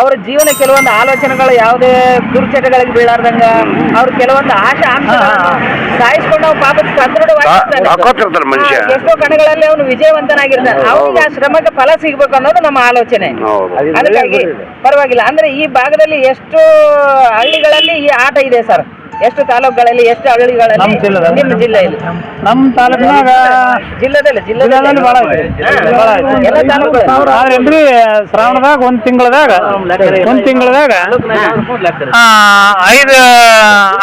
ಅವರ ಜೀವನ ಕೆಲವೊಂದು ಆಲೋಚನೆಗಳು ಯಾವುದೇ ದುರ್ಚಟಗಳಿಗೆ ಬೀಳಾರ್ದಂಗ ಅವ್ರ ಕೆಲವೊಂದು ಆಶೆ ಆಂಕ್ಷೆಗಳನ್ನ ಸಾಯಿಸ್ಕೊಂಡು ಅವ್ರು ಪಾಪ ಸದೃಢವಾಗಿರ್ತಾರೆ. ಹಾಕೋತಿರ್ತಾರೆ ಮನುಷ್ಯ. ಎಷ್ಟೋ ಕಣಗಳಲ್ಲಿ ಅವನು ವಿಜಯವಂತನಾಗಿರ್ತಾನೆ. ಅವನಿಗೆ ಆ ಶ್ರಮಕ್ಕೆ ಫಲ ಸಿಗ್ಬೇಕು ಅನ್ನೋದು ನಮ್ಮ ಆಲೋಚನೆ. ಅದಕ್ಕಾಗಿ ಪರವಾಗಿಲ್ಲ. ಅಂದ್ರೆ ಈ ಭಾಗದಲ್ಲಿ ಎಷ್ಟು ಹಳ್ಳಿಗಳಲ್ಲಿ ಈ ಆಟ ಇದೆ ಸರ್. ಎಷ್ಟು ತಾಲೂಕುಗಳಲ್ಲಿ ಎಷ್ಟು ಹಳ್ಳಿಗಳಲ್ಲಿ? ನಮ್ಮ ಜಿಲ್ಲೆದಲ್ಲಿ? ನಿಮ್ಮ ಜಿಲ್ಲೆಯಲ್ಲಿ ನಮ್ಮ ತಾಲೂಕಿನಾಗ ಜಿಲ್ಲೆದಲ್ಲಿ ಜಿಲ್ಲೆದಲ್ಲಿ ಬಹಳ ಐತೆ. ಹಾ. ಭಾಳ ಐತೆ. ಎಲ್ಲ ತಾಲೂಕುಗಳು ಆದ್ರೇನ್ರಿ ಶ್ರಾವಣದಾಗ ಒಂದ್ ತಿಂಗಳದಾಗ ಒಂದ್ ತಿಂಗಳದಾಗ ಐದು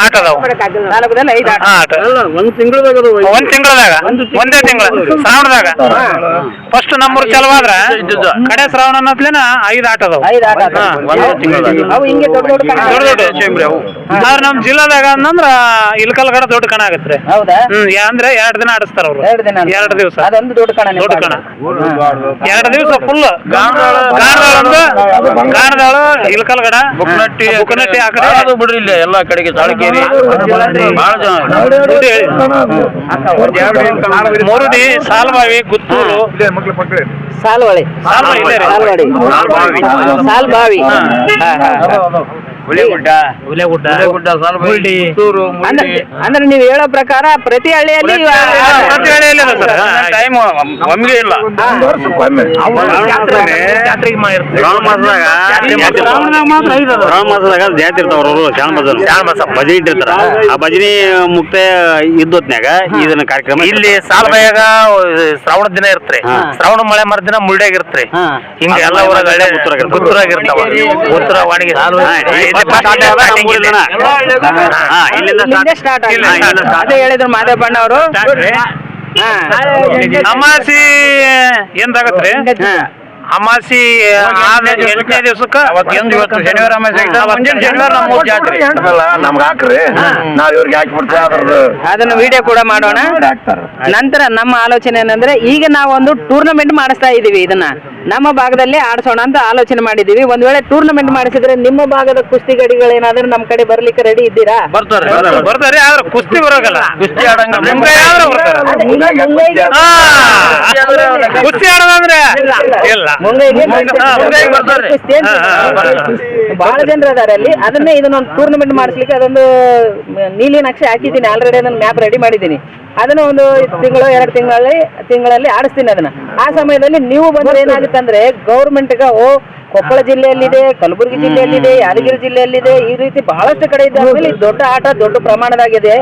ಆಟ ಅದಾವ ತಾಲೂಕದಲ್ಲಿ ಐದು ಆಟ. ಆಟ. ಒಂದ್ ತಿಂಗಳದಾಗ ಒಂದ್ ತಿಂಗಳದಾಗ ಒಂದೇ ತಿಂಗಳ ಶ್ರಾವಣದಾಗ. ಫಸ್ಟ್ ನಮ್ಮೂರ್ ಚಲವಾದ್ರ ಕಡೆ ಶ್ರಾವಣ ಅನ್ನತ್ಲೇನ ಐದು ಆಟ ಅದಾವ ಐದು ಆಟ. ಆಟ. ಹಾ, ಒಂದೇ ತಿಂಗಳದಾಗ. ಅವು ಹಿಂಗೆ ದೊಡ್ಡ ದೊಡ್ಡ ಕಣ ದೊಡ್ಡ ದೊಡ್ಡ. ಚೇಂಬ್ರಿ ಅವು. ಆದ್ರೆ ನಮ್ ಜಿಲ್ಲಾದಾಗ ಅಂದ್ರ ಇಲ್ಕಲ್ಗಡ ದೊಡ್ಡ ಕಣ ಆಗತ್ರಿ. ಹೌದಾ? ಹ್ಮ್ ಯಾ- ಅಂದ್ರೆ ಎರಡ್ ದಿನ ಆಡಿಸ್ತಾರ ಅವ್ರು. ಎರಡು ದಿನ ಅಂತ. ಎರಡು ದಿವಸ. ಅದೊಂದು ದೊಡ್ಡ ಕಣ ದೊಡ್ಡ ಕಣ. ಎರಡ್ ದಿವಸ ಫುಲ್ ಗಾಣದಾಳ ಇಲ್ಕಲ್ ಗಾಣದಾಳ ಇಲ್ಕಲ್ಗಡ ಬುಕ್ನಟ್ಟಿ ಬುಕ್ನಟ್ಟಿ ಆ ಕಡೆ ಅದು ಬಿಡ್ರಿ ಇಲ್ಲ ಎಲ್ಲಾ ಕಡೆಗೆ ತಾಳಕೇರಿ ಬಹಳ ಜನ ಹೇಳಿ. ಮುರುಡಿ ಸಾಲ್ಬಾವಿ ಗುತ್ತೂರು. ಸಾಲ್ವಳಿ ಸಾಲ್ವಾಳಿ ಇಲ್ಲೇ ರೀ. ಸಾಲ್ವಾಡಿ ಸಾಲ್ಬಾವಿ. ಸಾಲ್ಬಾವಿ. ಹಾ, ಹಾ. ಹುಲಿಗುಡ್ಡ ಹುಲಿಗುಡ್ಡ ಹುಲಿಗುಡ್ಡ ಸಾಲಬಾವಿ ಪುತ್ತೂರು ಅಂದ್ರೆ ನೀವು ಹೇಳೋ ಪ್ರಕಾರ ಪ್ರತಿ ಹಳ್ಳಿಯಲ್ಲಿ ಪ್ರತಿ ಹಳ್ಳಿಯಲ್ಲಿ ಇದೆ ಸರ್. ಟೈಮ್ ಒಮ್ಮಿಗೆ ಇಲ್ಲ. ಶ್ರಾವಣದಾಗ ಜಾತಿ ಇರ್ತಾವ ಅವರು ಶ್ರಾವಣ ಮಾಸ ಶ್ರಾವಣ ಮಾಸ ಭಜನೆ ಇಟ್ಟಿರ್ತಾರ. ಆ ಭಜನೆ ಮುಕ್ತಾಯ ಇದ್ದೊತ್ನ್ಯಾಗ ಇದನ್ನ ಕಾರ್ಯಕ್ರಮ ಇಲ್ಲಿ ಸಾಲ್ಬಾಯಾಗ ಶ್ರಾವಣ ದಿನ ಇರ್ತ್ರಿ. ಶ್ರಾವಣ ಮಳೆ ಮರದಿನ ಮುಳ್ಳಾಗ ಇರ್ತ್ರಿ. ಹಿಂಗ ಎಲ್ಲ ಊರಾಗ ಗುತ್ತೂರಾಗ ಇರ್ತಾವ. ಗುತ್ತೂರ ವಾಣಿಗೆ ಇಲ್ಲಿಂದ ಸ್ಟಾರ್ಟ್ ಹೇಳಿದ್ರು ಮಾದೇವಣ್ಣ ಅವರು ಅಮಾಸಿ ಎಂದಾಗತ್ರಿ? ಅಮಾಸಿ ಆದ ಎಂಟನೇ ದಿವಸಕ್ಕ ಶನಿವಾರ ಅಮಾಸಿ ಶನಿವಾರ ನಮ್ಮ ಜಾತ್ರೆ ನಮ್ಗೆ ಹಾಕ್ರಿ. ನಾವ್ ಇವ್ರಿಗೆ ಅದ್ರದ್ದು. ಅದನ್ನ ವಿಡಿಯೋ ಕೂಡ ಮಾಡೋಣ. ನಂತರ ನಮ್ಮ ಆಲೋಚನೆ ಏನಂದ್ರೆ ಈಗ ನಾವೊಂದು ಒಂದು ಟೂರ್ನಮೆಂಟ್ ಮಾಡಿಸ್ತಾ ಇದೀವಿ ಇದನ್ನ. ನಮ್ಮ ಭಾಗದಲ್ಲಿ ಆಡಿಸೋಣ ಅಂತ ಆಲೋಚನೆ ಮಾಡಿದೀವಿ ಒಂದ್ ವೇಳೆ ಟೂರ್ನಮೆಂಟ್ ಮಾಡಿಸಿದ್ರೆ ನಿಮ್ಮ ಭಾಗದ ಕುಸ್ತಿ ಗಡಿಗಳೇನಾದ್ರ ನಮ್ಮ ಕಡೆ ಬರ್ಲಿಕ್ಕೆ ರೆಡಿ ಇದ್ದೀರಾ? ಬರ್ತಾರೆ ಬರ್ತಾರೆ. ಆದ್ರೆ ಕುಸ್ತಿ ಬರೋಗಲ್ಲ ಕುಸ್ತಿ ಆಡಂಗ. ಕುಸ್ತಿ ಆಡೋದಂದ್ರೆ ಇಲ್ಲ. ಬಹಳ ಜನರು ಅದಾರೆ ಅಲ್ಲಿ. ಅದನ್ನೇ ಇದನ್ನೊಂದು ಟೂರ್ನಮೆಂಟ್ ಮಾಡಿಸ್ಲಿಕ್ಕೆ ಅದೊಂದು ನೀಲಿ ನಕ್ಷೆ ಹಾಕಿದ್ದೀನಿ. ಆಲ್ರೆಡಿ ಅದನ್ನ ಮ್ಯಾಪ್ ರೆಡಿ ಮಾಡಿದ್ದೀನಿ. ಅದನ್ನ ಒಂದು ತಿಂಗಳು ಎರಡು ತಿಂಗಳಲ್ಲಿ ತಿಂಗಳಲ್ಲಿ ಆಡಿಸ್ತೀನಿ ಅದನ್ನ. ಆ ಸಮಯದಲ್ಲಿ ನೀವು ಬಂದ್ರೆ ಏನಾಗುತ್ತೆ ಅಂದ್ರೆ ಗೌರ್ಮೆಂಟ್ಗೆ ಓ ಕೊಪ್ಪಳ ಜಿಲ್ಲೆಯಲ್ಲಿದೆ ಕಲಬುರಗಿ ಜಿಲ್ಲೆಯಲ್ಲಿದೆ ಯಾದಗಿರಿ ಜಿಲ್ಲೆಯಲ್ಲಿದೆ ಈ ರೀತಿ ಬಹಳಷ್ಟು ಕಡೆ ಇದ್ದ ಮೇಲೆ ಇದು ದೊಡ್ಡ ಆಟ ದೊಡ್ಡ ಪ್ರಮಾಣದಾಗಿದೆ.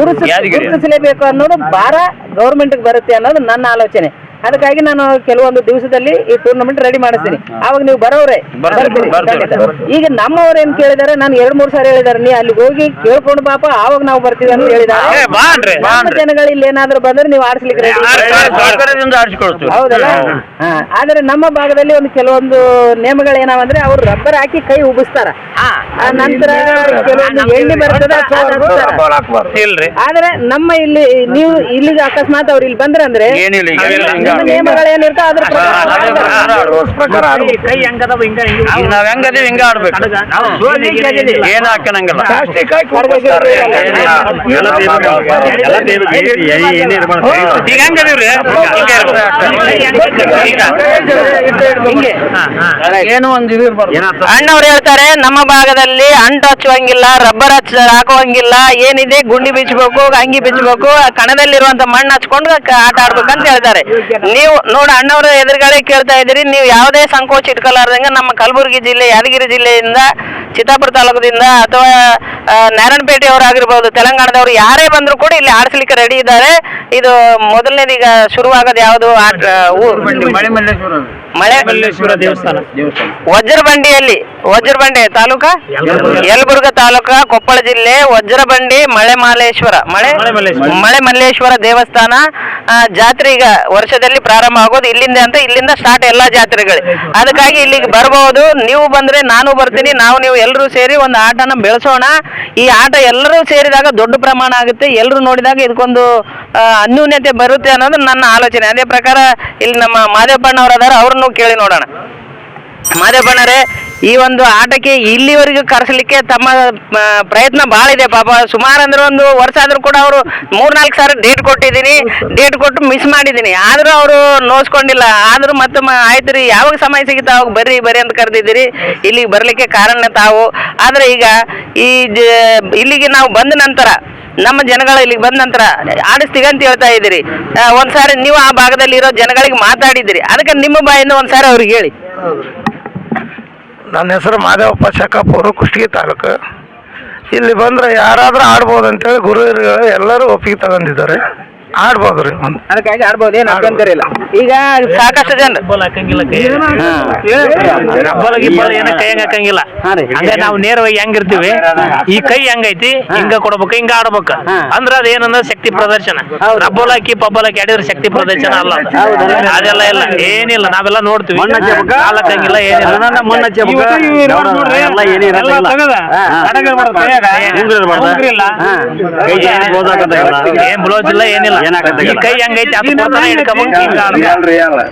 ಗುರುತಿಸಲೇಬೇಕು ಅನ್ನೋದು ಭಾರ ಗೌರ್ಮೆಂಟ್ ಬರುತ್ತೆ ಅನ್ನೋದು ನನ್ನ ಆಲೋಚನೆ. ಅದಕ್ಕಾಗಿ ನಾನು ಕೆಲವೊಂದು ದಿವಸದಲ್ಲಿ ಈ ಟೂರ್ನಮೆಂಟ್ ರೆಡಿ ಮಾಡಿಸ್ತೀನಿ. ಅವಾಗ ನೀವು ಬರೋವ್ರೆ. ಈಗ ನಮ್ಮವ್ರು ಏನ್ ಕೇಳಿದಾರೆ ನಾನು ಎರಡ್ ಮೂರ್ ಸಾರಿ ಹೇಳಿದಾರೆ ನೀ ಅಲ್ಲಿಗೆ ಹೋಗಿ ಕೇಳ್ಕೊಂಡು ಪಾಪ ಅವಾಗ ನಾವು ಬರ್ತೀವಿ ಅಂತ ಹೇಳಿದಾರೆ ಜನಗಳು ಇಲ್ಲಿ ಏನಾದ್ರು ಬಂದ್ರೆ ನೀವು ಆಡಿಸ್ಲಿಕ್ಕೆ ಹೌದಲ್ಲ. ಆದ್ರೆ ನಮ್ಮ ಭಾಗದಲ್ಲಿ ಒಂದು ಕೆಲವೊಂದು ನಿಯಮಗಳು ಏನಾವಂದ್ರೆ ಅವ್ರು ರಬ್ಬರ್ ಹಾಕಿ ಕೈ ಉಬ್ಬಿಸ್ತಾರ. ಆ ನಂತರ ಕೆಲವೊಂದು ಎಣ್ಣೆ ಬರ್ತದ ಆದ್ರೆ ನಮ್ಮ ಇಲ್ಲಿ ನೀವು ಇಲ್ಲಿಗೆ ಅಕಸ್ಮಾತ್ ಅವ್ರು ಇಲ್ಲಿ ಬಂದ್ರಂದ್ರೆ ಏನಿಲ್ಲ ಇಲ್ಲ, ಹಿಂಗ? ಪ್ರಕಾರ ನಾವ್ ಹೆಂಗದೀವಿ ಹಿಂಗ ಆಡ್ಬೇಕು. ಏನ್ ಹಾಕನಂಗಿಲ್ಲ ಈಗ ಹೆಂಗದೀವ್ರಿ ಹಿಂಗೆ ಹಿಂಗೆ ಏನು ಒಂದ್ ಇದು ಇರ್ಬಾರ್ದು ಅಣ್ಣವ್ರು ಹೇಳ್ತಾರೆ ನಮ್ಮ ಭಾಗದಲ್ಲಿ ಅಂಟು ಹಚ್ಚುವಂಗಿಲ್ಲ ರಬ್ಬರ್ ಹಚ್ಚ ಹಾಕುವಂಗಿಲ್ಲ ಏನಿದೆ ಗುಂಡಿ ಬಿಚ್ಚಬೇಕು ಅಂಗಿ ಬಿಚ್ಚಬೇಕು ಕಣದಲ್ಲಿರುವಂತ ಮಣ್ಣು ಹಚ್ಕೊಂಡು ಆಟ ಆಟ ಆಡ್ಬೇಕಂತ ಹೇಳ್ತಾರೆ. ನೀವು ನೋಡ ಅಣ್ಣವ್ರ ಎದುರುಗಡೆ ಕೇಳ್ತಾ ಇದ್ದೀರಿ. ನೀವು ಯಾವುದೇ ಸಂಕೋಚ ಇಟ್ಕೊಳ್ಳಾರ್ದಂಗ ನಮ್ಮ ಕಲಬುರಗಿ ಜಿಲ್ಲೆ ಯಾದಗಿರಿ ಜಿಲ್ಲೆಯಿಂದ ಚಿತ್ತಾಪುರ ತಾಲೂಕದಿಂದ ಅಥವಾ ಆ, ನಾರಾಯಣಪೇಟೆಯವರಾಗಿರ್ಬೋದು ತೆಲಂಗಾಣದವರು ಯಾರೇ ಬಂದ್ರು ಕೂಡ ಇಲ್ಲಿ ಆಡಿಸ್ಲಿಕ್ಕೆ ರೆಡಿ ಇದ್ದಾರೆ. ಇದು ಮೊದಲನೇದೀಗ ಶುರುವಾಗೋದು ಯಾವುದು? ಮಳೆ ಮಲ್ಲೇಶ್ವರ ದೇವಸ್ಥಾನ. ವಜ್ರಬಂಡಿಯಲ್ಲಿ ವಜ್ರಬಂಡಿ ತಾಲೂಕ? ಯಲಬುರ್ಗ. ತಾಲೂಕ ಕೊಪ್ಪಳ ಜಿಲ್ಲೆ ವಜ್ರಬಂಡಿ ಮಳೆ ಮಾಲೇಶ್ವರ ಮಳೆ ಮಳೆ ಮಲ್ಲೇಶ್ವರ. ದೇವಸ್ಥಾನ. ಜಾತ್ರೆ ಈಗ ವರ್ಷದಲ್ಲಿ ಪ್ರಾರಂಭ ಆಗೋದು ಇಲ್ಲಿಂದ ಅಂತ ಇಲ್ಲಿಂದ ಸ್ಟಾರ್ಟ್ ಎಲ್ಲಾ ಜಾತ್ರೆಗಳು. ಅದಕ್ಕಾಗಿ ಇಲ್ಲಿಗೆ ಬರಬಹುದು ನೀವು ಬಂದ್ರೆ ನಾನು ಬರ್ತೀನಿ. ನಾವು ನೀವು ಎಲ್ಲರೂ ಸೇರಿ ಒಂದು ಆಟನ ಬೆಳೆಸೋಣ. ಈ ಆಟ ಎಲ್ಲರೂ ಸೇರಿದಾಗ ದೊಡ್ಡ ಪ್ರಮಾಣ ಆಗುತ್ತೆ. ಎಲ್ಲರೂ ನೋಡಿದಾಗ ಇದಕ್ಕೊಂದು ಅನ್ಯೂನ್ಯತೆ ಬರುತ್ತೆ ಅನ್ನೋದು ನನ್ನ ಆಲೋಚನೆ. ಅದೇ ಪ್ರಕಾರ ಇಲ್ಲಿ ನಮ್ಮ ಮಾದೇವಪ್ಪಣ್ಣವ್ರು ಅದಾರ ಅವ್ರನ್ನು ಕೇಳಿ ನೋಡೋಣ. ಮಾದೇವಣ್ಣರೇ ಈ ಒಂದು ಆಟಕ್ಕೆ ಇಲ್ಲಿವರೆಗೂ ಕರೆಸಲಿಕ್ಕೆ ತಮ್ಮ ಪ್ರಯತ್ನ ಭಾಳ ಇದೆ ಪಾಪ. ಸುಮಾರು ಅಂದ್ರೆ ಒಂದು ವರ್ಷ ಆದ್ರೂ ಕೂಡ ಅವರು ಮೂರ್ನಾಲ್ಕು ಸಾವಿರ ಡೇಟ್ ಕೊಟ್ಟಿದ್ದೀನಿ. ಡೇಟ್ ಕೊಟ್ಟು ಮಿಸ್ ಮಾಡಿದ್ದೀನಿ. ಆದರೂ ಅವರು ನೋಸ್ಕೊಂಡಿಲ್ಲ. ಆದರೂ ಮತ್ತೆ ಆಯ್ತು ರೀ, ಯಾವಾಗ ಸಮಯ ಸಿಗುತ್ತೆ ಅವಾಗ ಬರ್ರಿ ಬರ್ರಿ ಅಂತ ಕರೆದಿದ್ದೀರಿ. ಇಲ್ಲಿಗೆ ಬರಲಿಕ್ಕೆ ಕಾರಣ ತಾವು. ಆದರೆ ಈಗ ಈ ಇಲ್ಲಿಗೆ ನಾವು ಬಂದ ನಂತರ ನಮ್ಮ ಜನಗಳು ಇಲ್ಲಿಗೆ ಬಂದ ನಂತರ ಆಡಿಸ್ತೀಗ ಅಂತ ಹೇಳ್ತಾ ಇದ್ದೀರಿ. ಒಂದ್ಸಾರಿ ನೀವು ಆ ಭಾಗದಲ್ಲಿ ಇರೋ ಜನಗಳಿಗೆ ಮಾತಾಡಿದ್ದೀರಿ. ಅದಕ್ಕೆ ನಿಮ್ಮ ಬಾಯಿಂದ ಒಂದ್ಸಾರಿ ಅವ್ರಿಗೆ ಹೇಳಿ. ನನ್ನ ಹೆಸರು ಮಾದೇವಪ್ಪ ಶಕಾಪುರ, ಕುಷ್ಟಗಿ ತಾಲೂಕು. ಇಲ್ಲಿ ಬಂದ್ರೆ ಯಾರಾದರೂ ಆಡ್ಬೋದು ಅಂತೇಳಿ ಗುರು ಎಲ್ಲರೂ ಒಪ್ಪಿಗೆ ತಗೊಂಡಿದ್ದಾರೆ. ಆಡ್ಬೋದು ರೀ ಒಂದು. ಅದಕ್ಕಾಗಿ ಆಡ್ಬೋದು ಏನು ಅಭ್ಯಂತರ ಇಲ್ಲ. ಈಗ ಸಾಕಷ್ಟು ಜನ ಫುಟ್ಬಾಲ್ ಹಾಕಂಗಿಲ್ಲ ಕೈ. ಫುಟ್ಬಾಲ್ ಗಿಬ್ಬಾಲ್ ಏನ ಕೈ ಹಂಗ ಹಾಕಂಗಿಲ್ಲ. ಹಂಗ ನಾವು ನೇರವಾಗಿ ಹೆಂಗಿರ್ತೀವಿ ಈ ಕೈ ಹೆಂಗೈತಿ ಹಿಂಗ ಕೊಡ್ಬೇಕು ಹಿಂಗ ಆಡ್ಬೇಕು. ಅಂದ್ರ ಅದೇನಂದ್ರ ಶಕ್ತಿ ಪ್ರದರ್ಶನ. ರಬ್ಬಲ್ ಹಾಕಿ ಪಬ್ಬಲ್ ಹಾಕಿ ಆಡಿದ್ರೆ ಶಕ್ತಿ ಪ್ರದರ್ಶನ ಅಲ್ಲ ಅದು. ಅದೆಲ್ಲ ಇಲ್ಲ ಏನಿಲ್ಲ ನಾವೆಲ್ಲ ನೋಡ್ತೀವಿ. ಕಾಲ್ ಹಾಕಂಗಿಲ್ಲ ಏನಿಲ್ಲ. ಏನ್? ಬ್ಲೌಸ್ ಇಲ್ಲ ಏನಿಲ್ಲ. ಈ ಕೈ ಹೆಂಗೈತಿ ಅದು ಕೊಡ್ತಾನೆ ಹಿಡ್ಕೊಂಬೇಕು ಹಿಂಗ ಆಡ್ಬೇಕು.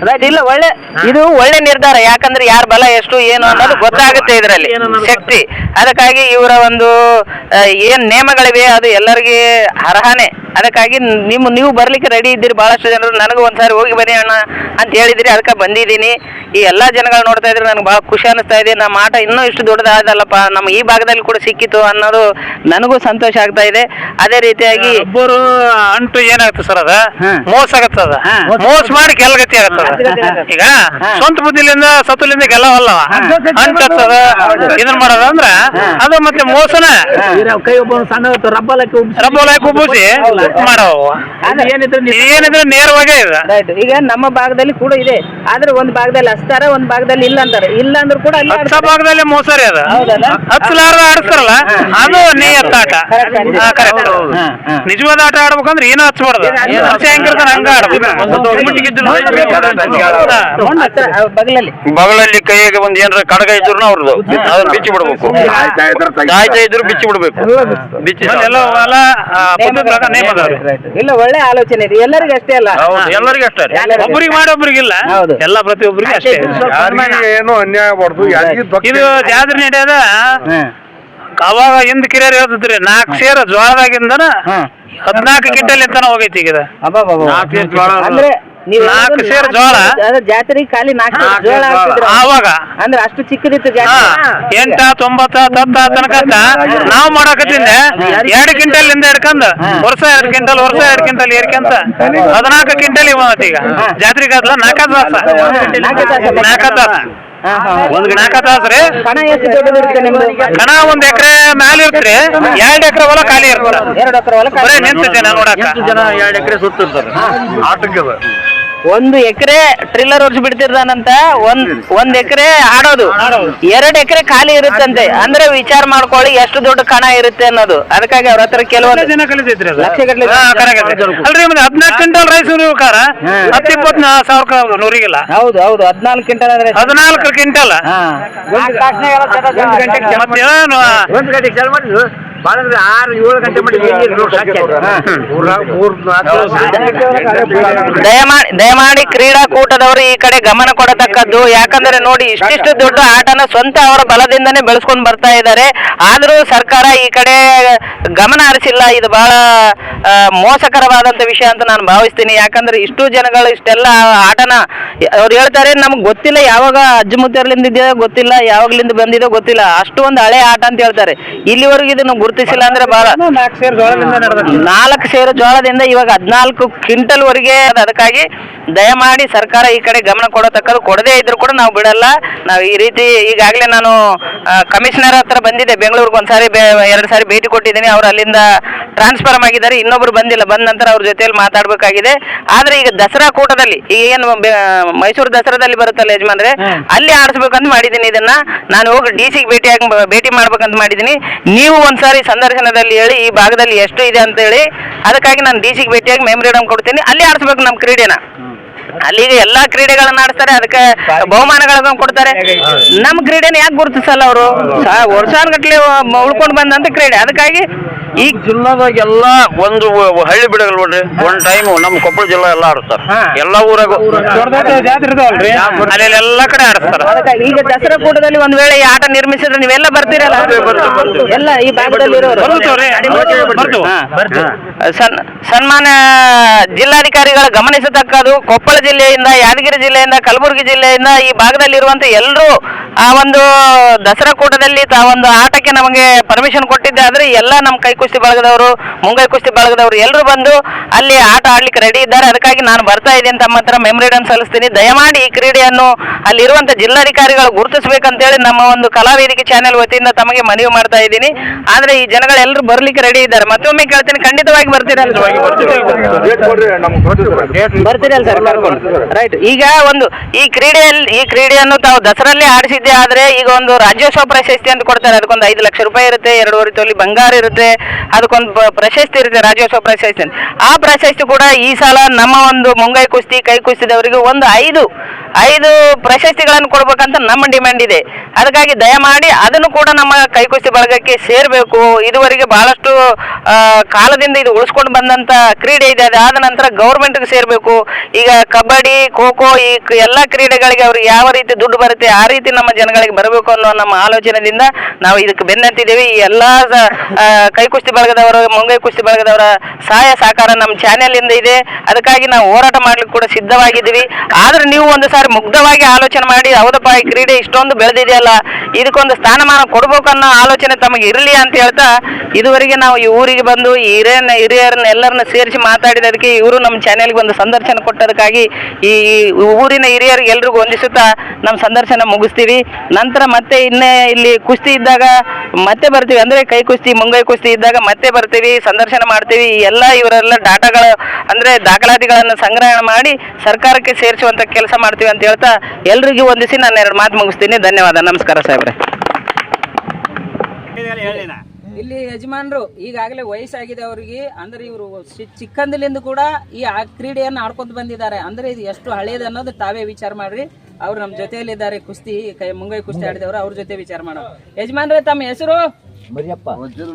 Right, ಇಲ್ಲ ಒಳ್ಳೆ ಇದು ಒಳ್ಳೆ ನಿರ್ಧಾರ ಯಾಕಂದ್ರೆ ಯಾರ ಬಲ ಎಷ್ಟು ಏನು ಅನ್ನೋದು ಗೊತ್ತಾಗುತ್ತೆ ಇದರಲ್ಲಿ. ಶಕ್ತಿ. ಅದಕ್ಕಾಗಿ ಇವರ ಒಂದು ಆ, ಏನ್ ನಿಯಮಗಳಿವೆ ಅದು ಎಲ್ಲರಿಗೆ ಅರ್ಹನೆ. ಅದಕ್ಕಾಗಿ ನಿಮ್ಮ ನೀವು ಬರ್ಲಿಕ್ಕೆ ರೆಡಿ ಇದ್ದೀರಿ ಬಹಳಷ್ಟು ಜನರು. ನನಗೂ ಒಂದ್ಸಾರಿ ಹೋಗಿ ಬನ್ನಿ ಅಣ್ಣ ಅಂತ ಹೇಳಿದ್ರಿ ಅದಕ್ಕೆ ಬಂದಿದ್ದೀನಿ. ಈ ಎಲ್ಲಾ ಜನಗಳು ನೋಡ್ತಾ ಇದ್ರೆ ನನಗೆ ಬಹಳ ಖುಷಿ ಅನಿಸ್ತಾ ಇದೆ. ನಮ್ಮ ಆಟ ಇನ್ನೂ ಇಷ್ಟು ದೊಡ್ಡದಾದಲ್ಲಪ್ಪ ನಮ್ಮ ಈ ಭಾಗದಲ್ಲಿ ಕೂಡ ಸಿಕ್ಕಿತು ಅನ್ನೋದು ನನಗೂ ಸಂತೋಷ ಆಗ್ತಾ ಇದೆ. ಅದೇ ರೀತಿಯಾಗಿ ಒಬ್ಬರು ಅಂಟು ಏನಾಗುತ್ತೆ ಸರ್ ಅದ. ಮೋಸ ಆಗತ್ತದ. ಮೋಸ ಮಾಡಿ ಗೆಲ್ಲಗತಿ ಆಗತ್ತದ ಈಗ. ಸ್ವಂತ ಬುದ್ಧಿಲಿಂದ ಸತುಲಿಂದ ಗೆಲ್ಲವಲ್ಲ ಅಂಟತ್ತದ ಇದನ್ನ ಮಾಡೋದ ಅಂದ್ರ ಅದು ಮತ್ತೆ ಮೋಸನ. ಕೈ ಒಬ್ಬ ಸಣ್ಣ ರಬ್ಬಲ್ ಹಾಕಿ ರಬ್ಬೋಲ ಕುಬ್ಬುಸಿ ಮಾಡವ ಏನಿದ್ರೆ ನೇರವಾಗೇ ಇದೆ. ಈಗ ನಮ್ಮ ಭಾಗದಲ್ಲಿ ಕೂಡ ಇದೆ. ಆದ್ರೆ ಒಂದ್ ಭಾಗದಲ್ಲಿ ಹಚ್ತಾರೆ ಒಂದ್ ಭಾಗದಲ್ಲಿ ಇಲ್ಲ ಅಂತಾರೆ. ಇಲ್ಲ ಅಂದ್ರೂ ಕೂಡ ಹಚ್ಚ. ಭಾಗದಲ್ಲಿ ಮೋಸ ರೀ ಅದು. ಹೌದಲ್ಲ? ಹಚ್ಚಲಾರ್ದ ಆಡಿಸ್ತಾರಲ್ಲ ಅದು ನೀ ಹಾ. ನಿಜವಾದ ಆಟ ಆಡ್ಬೇಕಂದ್ರೆ ಏನೋ ಹಚ್ಬಾರ್ದು ಬಗಲಲ್ಲಿ. ಬಗಲಲ್ಲಿ ಕೈಗೆ ಒಂದು ಏನಾರ ಕಡಗ ಇದ್ರು ಅವ್ರದ್ದು ಅದನ್ನ ಬಿಚ್ಚಿ ಬಿಡ್ಬೇಕು. ಕಾಯ್ತಾ ಇದ್ರು ಬಿಚ್ಚಿ ಬಿಡ್ಬೇಕು. ಬಿಚ್ಚಿ ಇಲ್ಲ ಒಳ್ಳೆ ಆಲೋಚನೆ ಇದೆ. ಎಲ್ಲರಿಗೂ ಅಷ್ಟೇ ಅಲ್ಲ. ಹೌದು ಎಲ್ಲರಿಗೂ ಅಷ್ಟೇ. ಒಬ್ಬರಿಗೆ ಮಾಡೊಬ್ರಿಗಿಲ್ಲ ಮಾಡಿ ಒಬ್ರಿಗಿಲ್ಲ ಹೌದು. ಎಲ್ಲ ಪ್ರತಿಯೊಬ್ಬರಿಗೆ ಅಷ್ಟೇ. ಏನು ಅನ್ಯಾಯ ಯಾರಿಗೆ ಇದು ಜಾತ್ರೆ ನಡೆಯದ ಅವಾಗ ಹಿಂದ್ ಕಿರಿಯರ್ ಹೇಳ್ತಿದ್ರಿ ನಾಲ್ಕು ಸೇರ ಜೋಳದಾಗಿಂದನ ಹಾ. ಹದಿನಾಲ್ಕು ಕಿಂಟಲ್ ಎತ್ತನ ಹೋಗೈತಿ ಈಗ ಇದು. ನಾಲ್ಕು ಸೇರ್ ಜೋಳ ಅದ. ಅಂದ್ರೆ ನೀವು ನಾಲ್ಕು ಹೇಳೋದು ಸೇರು ನಾಲ್ಕು ಜೋಳ. ಜಾತ್ರೆಗೆ ಖಾಲಿ ನಾಲ್ಕು ಸೇರು ಜೋಳ ಹಾಕ್ತಿದ್ರು. ಆವಾಗ ಅಂದ್ರೆ ಅಷ್ಟು ಚಿಕ್ಕದಿತ್ತು ಹಾ ಜಾತ್ರೆ ಎಂಟ ತೊಂಬತ್ತ ತತ್ತ ತನಕ ನಾವ್ ಮಾಡಕತ್ತಿಂದ ಎರಡು ಕಿಂಟಲ್ ಇಂದ ಹಿಡ್ಕೊಂಡ್ ವರ್ಷ ಎರಡ್ ಕಿಂಟಲ್ ವರ್ಷ ಎರಡ್ ಕಿಂಟಲ್ ಏರ್ಕಂತ ಹದಿನಾಲ್ಕು ಕಿಂಟಲ್ ಇವತ್ತು ಈಗ ಜಾತ್ರೆಗೆ ಅದ್ಲ ನಾಲ್ಕ ತಾಸ ನಾಲ್ಕು. ನಾಲ್ಕ ಹಾ. ಒಂದ್ ನಾಲ್ಕ ತಾಸ ರೀ ಕಣ ಎಷ್ಟು ದೊಡ್ಡದಿರುತ್ತೆ ನಿಮ್ದು? ಕಣ ಒಂದ್ ಎಕರೆ ಮ್ಯಾಲ ಇರ್ತ್ರಿ. ಎರಡ್ ಎಕರೆ ಹೊಲ ಖಾಲಿ ಇರ್ತದ. ಎರಡು ಎಕರೆ ಹೊಲ ಬರೇ ನಿಂತಿದ್ದೇನೆ ನಿಂತ ಜನ ನೋಡಾಕ ಜನ ಎರಡು ಎಕರೆ ಸುತ್ತಿರ್ತಾರೆ. ಆಟಕ್ಕೆ ಅದ. ಒಂದು ಎಕರೆ ಟ್ರಿಲ್ಲರ್ ವರ್ಷ ಬಿಡ್ತಿರ್ತಾನಂತ ಒಂದ್ ಒಂದ್ ಎಕರೆ ಆಡೋದು. ಎರಡ್ ಎಕರೆ ಖಾಲಿ ಇರುತ್ತಂತೆ. ಅಂದ್ರೆ ವಿಚಾರ ಮಾಡ್ಕೊಳ್ಳಿ ಎಷ್ಟು ದೊಡ್ಡ ಕಣ ಇರುತ್ತೆ ಅನ್ನೋದು. ಅದಕ್ಕಾಗಿ ಅವ್ರ ಹತ್ರ ಕೆಲವೊಂದು ಜನ ಐತಿ. ಅಲ್ರಿ ಹದಿನಾಲ್ಕು ಕ್ವಿಂಟಲ್ ರೈಸ್ ಇರ್ಬೇಕಾರ ಹತ್ತು ಇಪ್ಪತ್ ಸಾವಿರ ನೂರಿಗಿಲ್ಲ? ಹೌದು ಹೌದು. ಹದಿನಾಲ್ಕು ಕ್ವಿಂಟಲ್ ಅಂದ್ರೆ ಹದಿನಾಲ್ಕು ಕ್ವಿಂಟಲ್? ಭಾಳ ಅಂದ್ರೆ ಆರು ಏಳು ಗಂಟೆ ಮಾಡಿ ದಯಮಾಡಿ ದಯಮಾಡಿ ಕ್ರೀಡಾಕೂಟದವರು ಈ ಕಡೆ ಗಮನ ಕೊಡತಕ್ಕದ್ದು. ಯಾಕಂದ್ರೆ ನೋಡಿ ಇಷ್ಟಿಷ್ಟು ದೊಡ್ಡ ಆಟನ ಸ್ವಂತ ಅವರ ಬಲದಿಂದನೇ ಬೆಳೆಸ್ಕೊಂಡು ಬರ್ತಾ ಇದ್ದಾರೆ. ಆದರೂ ಸರ್ಕಾರ ಈ ಕಡೆ ಗಮನ ಹರಿಸಿಲ್ಲ. ಇದು ಬಹಳ ಆ, ಮೋಸಕರವಾದಂತ ವಿಷಯ ಅಂತ ನಾನು ಭಾವಿಸ್ತೀನಿ. ಯಾಕಂದ್ರೆ ಇಷ್ಟು ಜನಗಳು ಇಷ್ಟೆಲ್ಲ ಆಟನ ಅವ್ರು ಹೇಳ್ತಾರೆ ನಮ್ಗೆ ಗೊತ್ತಿಲ್ಲ ಯಾವಾಗ ಅಜ್ಜ ಮುತ್ತರ್ಲಿಂದ ಇದೆಯೋ ಗೊತ್ತಿಲ್ಲ ಯಾವಾಗ್ಲಿಂದ ಬಂದಿದೋ ಗೊತ್ತಿಲ್ಲ. ಅಷ್ಟು ಒಂದು ಹಳೆ ಆಟ ಅಂತ ಹೇಳ್ತಾರೆ. ಇಲ್ಲಿವರೆಗೂ ಇದನ್ನು ಗುರುತಿಸಿಲ್ಲ ಅಂದ್ರೆ ಬಹಳ ನಾಲ್ಕು ಸೇರು ಜೋಳದಿಂದ ನಡೆದ ನಾಲ್ಕು ಸೇರು ಜೋಳದಿಂದ ಇವಾಗ ಹದಿನಾಲ್ಕು ಕ್ವಿಂಟಲ್ ವರೆಗೆ ಅದಕ್ಕಾಗಿ ದಯಮಾಡಿ ಸರ್ಕಾರ ಈ ಕಡೆ ಗಮನ ಕೊಡತಕ್ಕದ್ದು ಕೊಡದೇ ಇದ್ರು ಕೂಡ ನಾವು ಬಿಡಲ್ಲ. ನಾವು ಈ ರೀತಿ ಈಗಾಗಲೇ ನಾನು ಕಮಿಷನರ್ ಹತ್ರ ಬಂದಿದ್ದೆ ಬೆಂಗಳೂರಿಗೆ ಒಂದ್ಸಾರಿ ಎರಡು ಸಾರಿ ಭೇಟಿ ಕೊಟ್ಟಿದ್ದೀನಿ. ಅವ್ರು ಅಲ್ಲಿಂದ ಟ್ರಾನ್ಸ್ಫರ್ ಆಗಿದ್ದಾರೆ. ಇನ್ನೊಬ್ರು ಬಂದಿಲ್ಲ. ಬಂದ ನಂತರ ಅವ್ರ ಜೊತೆಯಲ್ಲಿ ಮಾತಾಡಬೇಕಾಗಿದೆ. ಆದ್ರೆ ಈಗ ದಸರಾ ಕೂಟದಲ್ಲಿ ಈಗ ಏನು ಮೈಸೂರು ದಸರಾದಲ್ಲಿ ಬರುತ್ತಲ್ಲ ಯಜಮಾನ್ರೆ ಅಲ್ಲಿ ಆಡಿಸ್ಬೇಕಂತ ಮಾಡಿದ್ದೀನಿ ಇದನ್ನ. ನಾನು ಹೋಗಿ ಡಿ ಸಿಗೆ ಭೇಟಿ ಆಗಿ ಭೇಟಿ ಮಾಡ್ಬೇಕಂತ ಮಾಡಿದ್ದೀನಿ. ನೀವು ಒಂದ್ಸಾರಿ ಸಂದರ್ಶನದಲ್ಲಿ ಹೇಳಿ ಈ ಭಾಗದಲ್ಲಿ ಎಷ್ಟು ಇದೆ ಅಂತ ಹೇಳಿ. ಅದಕ್ಕಾಗಿ ನಾನು ಡಿ ಸಿಗೆ ಭೇಟಿಯಾಗಿ ಮೆಮೊರಿಡಮ್ ಕೊಡ್ತೀನಿ. ಅಲ್ಲಿ ಆಡಿಸ್ಬೇಕು ನಮ್ಮ ಕ್ರೀಡೆನ. ಅಲ್ಲಿಗೆ ಎಲ್ಲಾ ಕ್ರೀಡೆಗಳನ್ನ ಆಡ್ತಾರೆ ಅದಕ್ಕೆ ಬಹುಮಾನಗಳನ್ನ ಕೊಡ್ತಾರೆ. ನಮ್ಮ ಕ್ರೀಡೆನ ಯಾಕೆ ಗುರುತಿಸಲ್ಲ ಅವರು? ವರ್ಷಾನುಗಟ್ಲೆ ಉಳ್ಕೊಂಡು ಬಂದಂತ ಕ್ರೀಡೆ. ಅದಕ್ಕಾಗಿ ಈ ಜಿಲ್ಲಾದಾಗ ಎಲ್ಲಾ ಒಂದು ಹಳ್ಳಿ ಬಿಡಗಲ್ ನೋಡ್ರಿ ಒಂದ್ ಟೈಮ್ ನಮ್ಮ ಕೊಪ್ಪಳ ಜಿಲ್ಲಾ ಎಲ್ಲ ಆಡಿಸ್ತಾರ. ಎಲ್ಲಾ ಊರಾಗ. ಅಲ್ಲಿ ಎಲ್ಲಾ ಕಡೆ ಆಡಿಸ್ತಾರ. ಈಗ ದಸರಾ ಕೂಟದಲ್ಲಿ ಒಂದ್ ವೇಳೆ ಈ ಆಟ ನಿರ್ಮಿಸಿದ್ರೆ ನೀವೆಲ್ಲ ಬರ್ತೀರಲ್ಲ? ಎಲ್ಲ ಈ ಭಾಗದಲ್ಲಿ ಇರೋರು. ಬರ್ತೀವ್ರಿ ಬರ್ತೀವಿ ಸನ್ ಸನ್ಮಾನ ಜಿಲ್ಲಾಧಿಕಾರಿಗಳ ಗಮನಿಸತಕ್ಕದು ಕೊಪ್ಪಳ ಜಿಲ್ಲೆಯಿಂದ ಯಾದಗಿರಿ ಜಿಲ್ಲೆಯಿಂದ ಕಲಬುರಗಿ ಜಿಲ್ಲೆಯಿಂದ ಈ ಭಾಗದಲ್ಲಿರುವಂತ ಎಲ್ಲರೂ ಆ ಒಂದು ದಸರಾ ಕೂಟದಲ್ಲಿ ತಾ ಒಂದು ಆಟಕ್ಕೆ ನಮಗೆ ಪರ್ಮಿಷನ್ ಕೊಟ್ಟಿದ್ದೆ. ಆದ್ರೆ ಎಲ್ಲ ನಮ್ಮ ಕೈ ಕುಸ್ತಿ ಬಳಗದವರು ಮುಂಗೈ ಕುಸ್ತಿ ಬಳಗದವರು ಎಲ್ಲರೂ ಬಂದು ಅಲ್ಲಿ ಆಟ ಆಡ್ಲಿಕ್ಕೆ ರೆಡಿ ಇದ್ದಾರೆ. ಅದಕ್ಕಾಗಿ ನಾನು ಬರ್ತಾ ಇದ್ದೀನಿ ತಮ್ಮ ಹತ್ರ ಮೆಮೊರಿಡನ್ ಸಲ್ಲಿಸ್ತೀನಿ. ದಯಮಾಡಿ ಈ ಕ್ರೀಡೆಯನ್ನು ಅಲ್ಲಿರುವಂತ ಜಿಲ್ಲಾಧಿಕಾರಿಗಳು ಗುರುತಿಸಬೇಕಂತೇಳಿ ನಮ್ಮ ಒಂದು ಕಲಾವೇದಿಕೆ ಚಾನೆಲ್ ವತಿಯಿಂದ ತಮಗೆ ಮನವಿ ಮಾಡ್ತಾ ಇದ್ದೀನಿ. ಆದ್ರೆ ಈ ಜನಗಳೆಲ್ಲರೂ ಬರ್ಲಿಕ್ಕೆ ರೆಡಿ ಇದ್ದಾರೆ. ಮತ್ತೊಮ್ಮೆ ಕೇಳ್ತೀನಿ. ಖಂಡಿತವಾಗಿ ಬರ್ತೀರಲ್ಲ ಬರ್ತೀರಲ್ಲ ಸರ್ ಕರ್ಕೊಂಡು. ರೈಟ್ ಈಗ ಒಂದು ಈ ಕ್ರೀಡೆಯಲ್ಲಿ ಈ ಕ್ರೀಡೆಯನ್ನು ತಾವು ದಸರಲ್ಲಿ ಆಡಿಸಿದ್ದೆ ಆದ್ರೆ ಈಗ ಒಂದು ರಾಜ್ಯೋತ್ಸವ ಪ್ರಶಸ್ತಿ ಅಂತ ಕೊಡ್ತಾರೆ. ಅದಕ್ಕೊಂದು ಐದು ಲಕ್ಷ ರೂಪಾಯಿ ಇರುತ್ತೆ, ಎರಡೂವರೆ ತೊಲಿ ಬಂಗಾರ ಇರುತ್ತೆ, ಅದಕ್ಕೊಂದು ಪ್ರಶಸ್ತಿ ಇರುತ್ತೆ ರಾಜ್ಯೋತ್ಸವ ಪ್ರಶಸ್ತಿ ಅಂತ. ಆ ಪ್ರಶಸ್ತಿ ಕೂಡ ಈ ಸಲ ನಮ್ಮ ಒಂದು ಮುಂಗೈ ಕುಸ್ತಿ, ಕೈ ಕುಸ್ತಿದವರಿಗೆ ಒಂದು ಐದು ಐದು ಪ್ರಶಸ್ತಿಗಳನ್ನು ಕೊಡ್ಬೇಕಂತ ನಮ್ಮ ಡಿಮ್ಯಾಂಡ್ ಇದೆ. ಅದಕ್ಕಾಗಿ ದಯಮಾಡಿ ಅದನ್ನು ಕೂಡ ನಮ್ಮ ಕೈ ಕುಸ್ತಿ ಬಳಗಕ್ಕೆ ಸೇರಬೇಕು. ಇದುವರೆಗೆ ಬಹಳಷ್ಟು ಕಾಲದಿಂದ ಇದು ಉಳಿಸ್ಕೊಂಡು ಬಂದಂತ ಕ್ರೀಡೆ ಇದೆ. ಅದಾದ ನಂತರ ಗೌರ್ಮೆಂಟ್ಗೆ ಸೇರಬೇಕು. ಈಗ ಕಬಡ್ಡಿ, ಖೋ ಖೋ, ಈ ಎಲ್ಲ ಕ್ರೀಡೆಗಳಿಗೆ ಅವ್ರಿಗೆ ಯಾವ ರೀತಿ ದುಡ್ಡು ಬರುತ್ತೆ, ಆ ರೀತಿ ನಮ್ಮ ಜನಗಳಿಗೆ ಬರಬೇಕು ಅನ್ನೋ ನಮ್ಮ ಆಲೋಚನೆಯಿಂದ ನಾವು ಇದಕ್ಕೆ ಬೆನ್ನತ್ತಿದ್ದೇವೆ. ಈ ಎಲ್ಲಾ ಕೈ ಕುಸ್ತಿ ಬಳಗದವರ, ಮುಂಗೈ ಕುಸ್ತಿ ಬಳಗದವರ ಸಹಾಯ ಸಹಕಾರ ನಮ್ಮ ಚಾನೆಲ್ ಇಂದ. ಇದೆ ಅದಕ್ಕಾಗಿ ನಾವು ಹೋರಾಟ ಮಾಡ್ಲಿಕ್ಕೆ ಕೂಡ ಸಿದ್ಧವಾಗಿದ್ದೀವಿ. ಆದ್ರೆ ನೀವು ಒಂದು ಸಾರಿ ಮುಗ್ಧವಾಗಿ ಆಲೋಚನೆ ಮಾಡಿ, ಹೌದಪ್ಪ, ಈ ಕ್ರೀಡೆ ಇಷ್ಟೊಂದು ಬೆಳೆದಿದೆಯಲ್ಲ, ಇದಕ್ಕೊಂದು ಸ್ಥಾನಮಾನ ಕೊಡ್ಬೇಕನ್ನೋ ಆಲೋಚನೆ ತಮಗೆ ಇರಲಿ ಅಂತ ಹೇಳ್ತಾ, ಇದುವರೆಗೆ ನಾವು ಈ ಊರಿಗೆ ಬಂದು ಈ ಹಿರಿಯರನ್ನ ಎಲ್ಲರನ್ನ ಸೇರಿಸಿ ಮಾತಾಡಿದದಕ್ಕೆ ಇವರು ನಮ್ಮ ಚಾನೆಲ್ಗೆ ಒಂದು ಸಂದರ್ಶನ ಕೊಟ್ಟದಕ್ಕಾಗಿ ಈ ಊರಿನ ಹಿರಿಯರಿಗೆ ಎಲ್ರಿಗೂ ಹೊಂದಿಸುತ್ತಾ ನಮ್ಮ ಸಂದರ್ಶನ ಮುಗಿಸ್ತೀವಿ. ನಂತರ ಮತ್ತೆ ಇನ್ನೇ ಇಲ್ಲಿ ಕುಸ್ತಿ ಇದ್ದಾಗ ಮತ್ತೆ ಬರ್ತೀವಿ. ಅಂದ್ರೆ ಕೈ ಕುಸ್ತಿ, ಮುಂಗೈ ಕುಸ್ತಿ ಇದ್ದಾಗ ಮತ್ತೆ ಬರ್ತೀವಿ, ಸಂದರ್ಶನ ಮಾಡ್ತೀವಿ. ಎಲ್ಲ ಇವರೆಲ್ಲ ಡಾಟಾಗಳ, ಅಂದ್ರೆ ದಾಖಲಾತಿಗಳನ್ನು ಸಂಗ್ರಹಣೆ ಮಾಡಿ ಸರ್ಕಾರಕ್ಕೆ ಸೇರಿಸುವಂತ ಕೆಲಸ ಮಾಡ್ತೀವಿ ಅಂತ ಹೇಳ್ತಾ ಎಲ್ರಿಗೂ ಹೊಂದಿಸಿ ನಾನು ಎರಡು ಮಾತು ಮುಗಿಸ್ತೀನಿ. ಧನ್ಯವಾದ. ನಮಸ್ಕಾರ ಸಾಹೇಬ್ರೆ. ಇಲ್ಲಿ ಯಜಮಾನರು, ಈಗಾಗಲೇ ವಯಸ್ಸಾಗಿದೆ ಅವರಿಗೆ. ಅಂದ್ರೆ ಇವರು ಚಿಕ್ಕಂದಿಲಿಂದ ಕೂಡ ಈ ಕ್ರೀಡೆಯನ್ನು ಆಡ್ಕೊಂಡು ಬಂದಿದ್ದಾರೆ. ಅಂದ್ರೆ ಇದು ಎಷ್ಟು ಹಳೇದು ಅನ್ನೋದು ತಾವೇ ವಿಚಾರ ಮಾಡ್ರಿ. ಅವ್ರು ನಮ್ಮ ಜೊತೆಯಲ್ಲಿದ್ದಾರೆ ಕುಸ್ತಿ ಕೈ ಮುಂಗೈ ಕುಸ್ತಿ ಆಡಿದವರು ಅವ್ರ ಜೊತೆ ವಿಚಾರ ಮಾಡೋ ಯಜಮಾನ್ರೆ ತಮ್ಮ ಹೆಸರು? ಮರಿಯಪ್ಪ.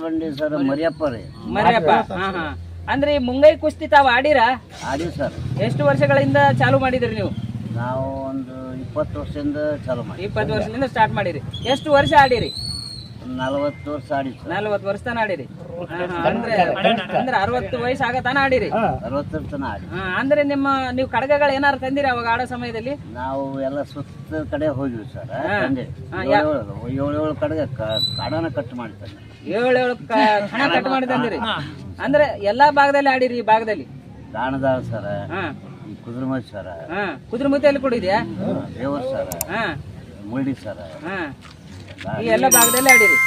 ಬಂಡಿ ಸರ್ ಮರಿಯಪ್ಪ ರೀ. ಮರಿಯಪ್ಪ. ಹಾ ಹಾ. ಅಂದ್ರೆ ಈ ಮುಂಗೈ ಕುಸ್ತಿ ತಾವು ಆಡಿರಾ? ಆಡಿ ಸರ್. ಎಷ್ಟು ವರ್ಷಗಳಿಂದ ಚಾಲು ಮಾಡಿದ್ರಿ ನೀವು? ನಾವು ಒಂದು ಇಪ್ಪತ್ತು ವರ್ಷದಿಂದ ಚಾಲು ಮಾಡಿ ಇಪ್ಪತ್ತು ವರ್ಷದಿಂದ ಸ್ಟಾರ್ಟ್ ಮಾಡಿರಿ. ಎಷ್ಟು ವರ್ಷ ಆಡಿರಿ? ನಲವತ್ತು ವರ್ಷ ಆಡಿ ನಲವತ್ತು ವರ್ಷ ತನ ಆಡಿರಿ. ಅಂದ್ರೆ ಅಂದ್ರೆ ಅರವತ್ತು ವಯಸ್ಸು ಆಗತಾನ ಆಡಿರಿ. ಅರವತ್ತರ ತನ ಆಡಿ ಹಾ, ಅಂದ್ರೆ ನಿಮ್ಮ ನೀವು ಕಡಗಗಳು ಏನಾರು ತಂದಿರಿ ಅವಾಗ ಆಡೋ ಸಮಯದಲ್ಲಿ? ನಾವು ಎಲ್ಲ ಸುತ್ತ ಕಡೆ ಹೋಗಿವಿ ಸರ್. ತಂದೆ. ಏಳು ಏಳು ಕಡೆಗೆ ಕ- ಕಾಡನ ಕಟ್ ಮಾಡ್ತಾನೆ ಏಳು ಏಳು ಕ- ಕಣ ಕಟ್ ಮಾಡಿ ತಂದಿರಿ. ಅಂದ್ರೆ ಎಲ್ಲಾ ಭಾಗದಲ್ಲಿ ಆಡಿರಿ ಈ ಭಾಗದಲ್ಲಿ? ದಾಣದಾಳ ಸರ ಹಾ. ಈ ಕುದುರೆಮತಿ ಸರ. ಹಾ ಕುದುರೆಮುತ್ತಿಯಲ್ಲಿ ಕೂಡ ಇದೆಯಾ ದೇವರ ಸರ ಹಾ. ಮುಳ್ಳಿ ಸರ. ಹಾ. ಎಲ್ಲ ಭಾಗದಲ್ಲಿ ಆಡಿರಿ.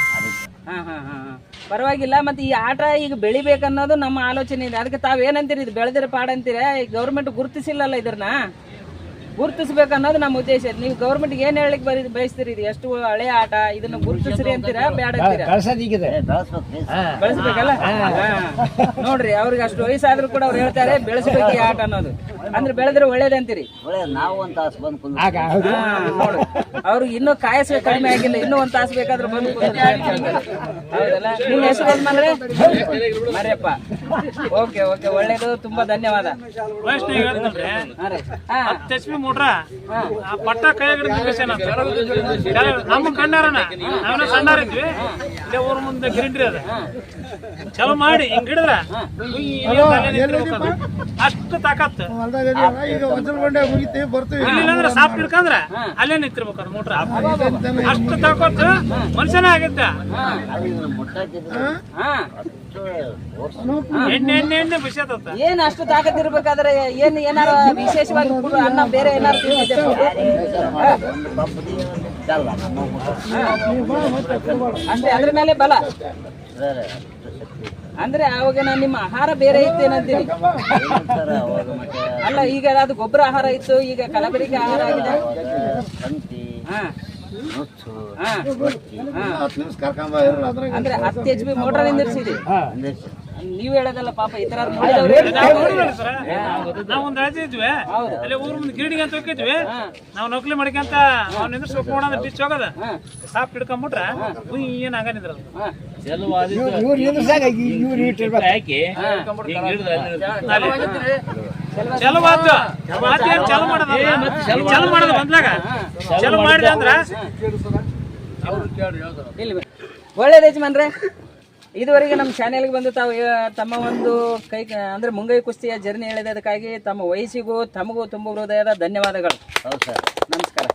ಪರವಾಗಿಲ್ಲ, ಮತ್ತೆ ಈ ಆಟ ಈಗ ಬೆಳಿಬೇಕನ್ನೋದು ನಮ್ಮ ಆಲೋಚನೆ ಇದೆ. ಅದಕ್ಕೆ ತಾವೇನಂತೀರಿ? ಇದು ಬೆಳೆದಿರ ಪಾಡ ಈ ಗೌರ್ಮೆಂಟ್ ಗುರುತಿಸಿಲ್ಲಲ್ಲ ಇದ್ರನ್ನ? ಗುರುತಿಸ್ಬೇಕನ್ನೋದು ನಮ್ಮ ಉದ್ದೇಶ. ನೀವು ಗೌರ್ಮೆಂಟ್ ಏನ್ ಹೇಳಿಕ್ ಬರೀ ಬಯಸ್ತೀರಿ ಇದು? ಎಷ್ಟು ಹಳೆ ಆಟ? ಇದನ್ನ ಗುರುತಿಸ್ರಿ ಅಂತೀರಾ? ಬೇಡ ಅಂತೀರಾ. ಬೆಳೆಸ್ಬೇಕಲ್ಲ ಹಾ. ನೋಡ್ರಿ ಅವ್ರಿಗೆ ಅಷ್ಟು ವಯಸ್ಸಾದ್ರೂ ಕೂಡ ಅವ್ರು ಹೇಳ್ತಾರೆ ಬೆಳೆಸ್ಬೇಕು ಈ ಆಟ ಅನ್ನೋದು. ಅಂದ್ರೆ ಬೆಳೆದ್ರೆ ಒಳ್ಳೇದಂತೀರಿ ಒಳ್ಳೆ ನಾವು ಒಂದ್ ತಾಸು ಬಂದು ನೋಡು. ಅವ್ರಿಗೆ ಇನ್ನೂ ಕಾಯಸ ಕಡಿಮೆ ಆಗಿಲ್ಲ ಇನ್ನೂ ಒಂದ್ ತಾಸು ಬೇಕಾದ್ರೆ ಬಂದು ನಿಮ್ ಹೌದಲ್ಲ? ನಿಮ್ಮ ಹೆಸರು ಏನ್ ಮಾಡ್ರೆ ಮರಿಯಪ್ಪ. ಓಕೆ ಓಕೆ ಒಳ್ಳೇದು ತುಂಬಾ ಧನ್ಯವಾದ. ಹಾ ರೀ. ಹಾ. ಎಚ್ ಪಿ ಮೋಟ್ರ ಆ ಪಟ್ಟ ಕೈಯಾಗ ನಮ್ಮ ಕಂಡಾರನ ನಾವೇನ ಸಣ್ಣಾರ ಇದ್ವಿ. ಇಲ್ಲೇ ಊರ ಮುಂದೆ ಗಿರಿಂಡ್ರಿ ಅದ. ಚಲೋ ಮಾಡಿ ಹಿಂಗ್ ಹಿಡಿದ್ರ? ಅಷ್ಟು ತಾಕತ್. ಇಲ್ಲಿಲ್ಲ ಅಂದ್ರೆ ಸಾಪ್ ಹಿಡ್ಕಂದ್ರ ಅಲ್ಲೇ ನಿಂತಿರ್ಬೇಕು ನೋಡ್ರ? ಮೋಟ್ರ ಅಷ್ಟು ತಾಕತ್ ಮನುಷ್ಯನೇ ಆಗಿದ್ದ ಏನ್ ಅಷ್ಟು ತಾಕತ್ ಇರ್ಬೇಕಾದ್ರೆ ಏನ್ ಏನಾರ ವಿಶೇಷವಾಗಿ ಅನ್ನ ಬೇರೆ ಏನಾರು ಅಂದ್ರೆ ಅದ್ರ ಮೇಲೆ ಬಲ. ಅಂದ್ರೆ ಅವಾಗ ನಾನು ನಿಮ್ಮ ಆಹಾರ ಬೇರೆ ಇತ್ತು ಮತ್ತೆ ಅಲ್ಲ, ಈಗ ಅದು ಗೊಬ್ಬರ ಆಹಾರ ಇತ್ತು, ಈಗ ಕಲಬೆರಕೆ ಆಹಾರ ಆಗಿದೆ. ಅಂದ್ರೆ ಹತ್ತು ಎಚ್ ಪಿ ಮೋಟರ್ ನಿಂದಿರ್ಸಿದಿ ಅಂದಿರ್ಸಿ ನೀವ್ ಹೇಳೋದಲ್ಲ ಪಾಪ ಈ ತರ ನಾವೊಂದ್ ನಾವು ಒಂದ್ ರಾಜ್ಯ ಇದ್ವಿ. ಅಲ್ಲಿ ಊರ್ ಮುಂದೆ ಗಿರಣಿಗೆ ಅಂತ ಹೋಗಿದ್ವಿ ನಾವು ನೌಕರಿ ಮಾಡ್ಕೊಂತ ಅವ್ನ ನಿಂದ್ರಿಸ್ಬೇಕು ನೋಡೋಣ ಡಿಚ್ ಹೋಗದ. ಸಾಪ್ ಹಿಡ್ಕೊಂಡ್ಬಿಟ್ರ ಏನ್ ಹಂಗ ನಿಂದ್ರ ಚಲೋ ಆತು. ಮಾತೇನ್ ಚಲೋ ಮಾಡದ ಚಲೋ ಮಾಡೋದು ಬಂದಾಗ ಚಲೋ ಮಾಡಿದೆ ಅಂದ್ರ. ಒಳ್ಳೇದು ಯಜಮಾನ್ರೆ. ಇದುವರೆಗೆ ನಮ್ಮ ಚಾನೆಲ್ಗೆ ಬಂದು ತಾವು ತಮ್ಮ ಒಂದು ಕೈ ಅಂದ್ರೆ ಮುಂಗೈ ಕುಸ್ತಿಯ ಜರ್ನಿ ಹೇಳಿದ್ದಕ್ಕಾಗಿ ತಮ್ಮ ವಯಸ್ಸಿಗೂ ತಮಗೂ ತುಂಬ ಹೃದಯದ ಧನ್ಯವಾದಗಳು. ಹೌದು ಸರ್. ನಮಸ್ಕಾರ.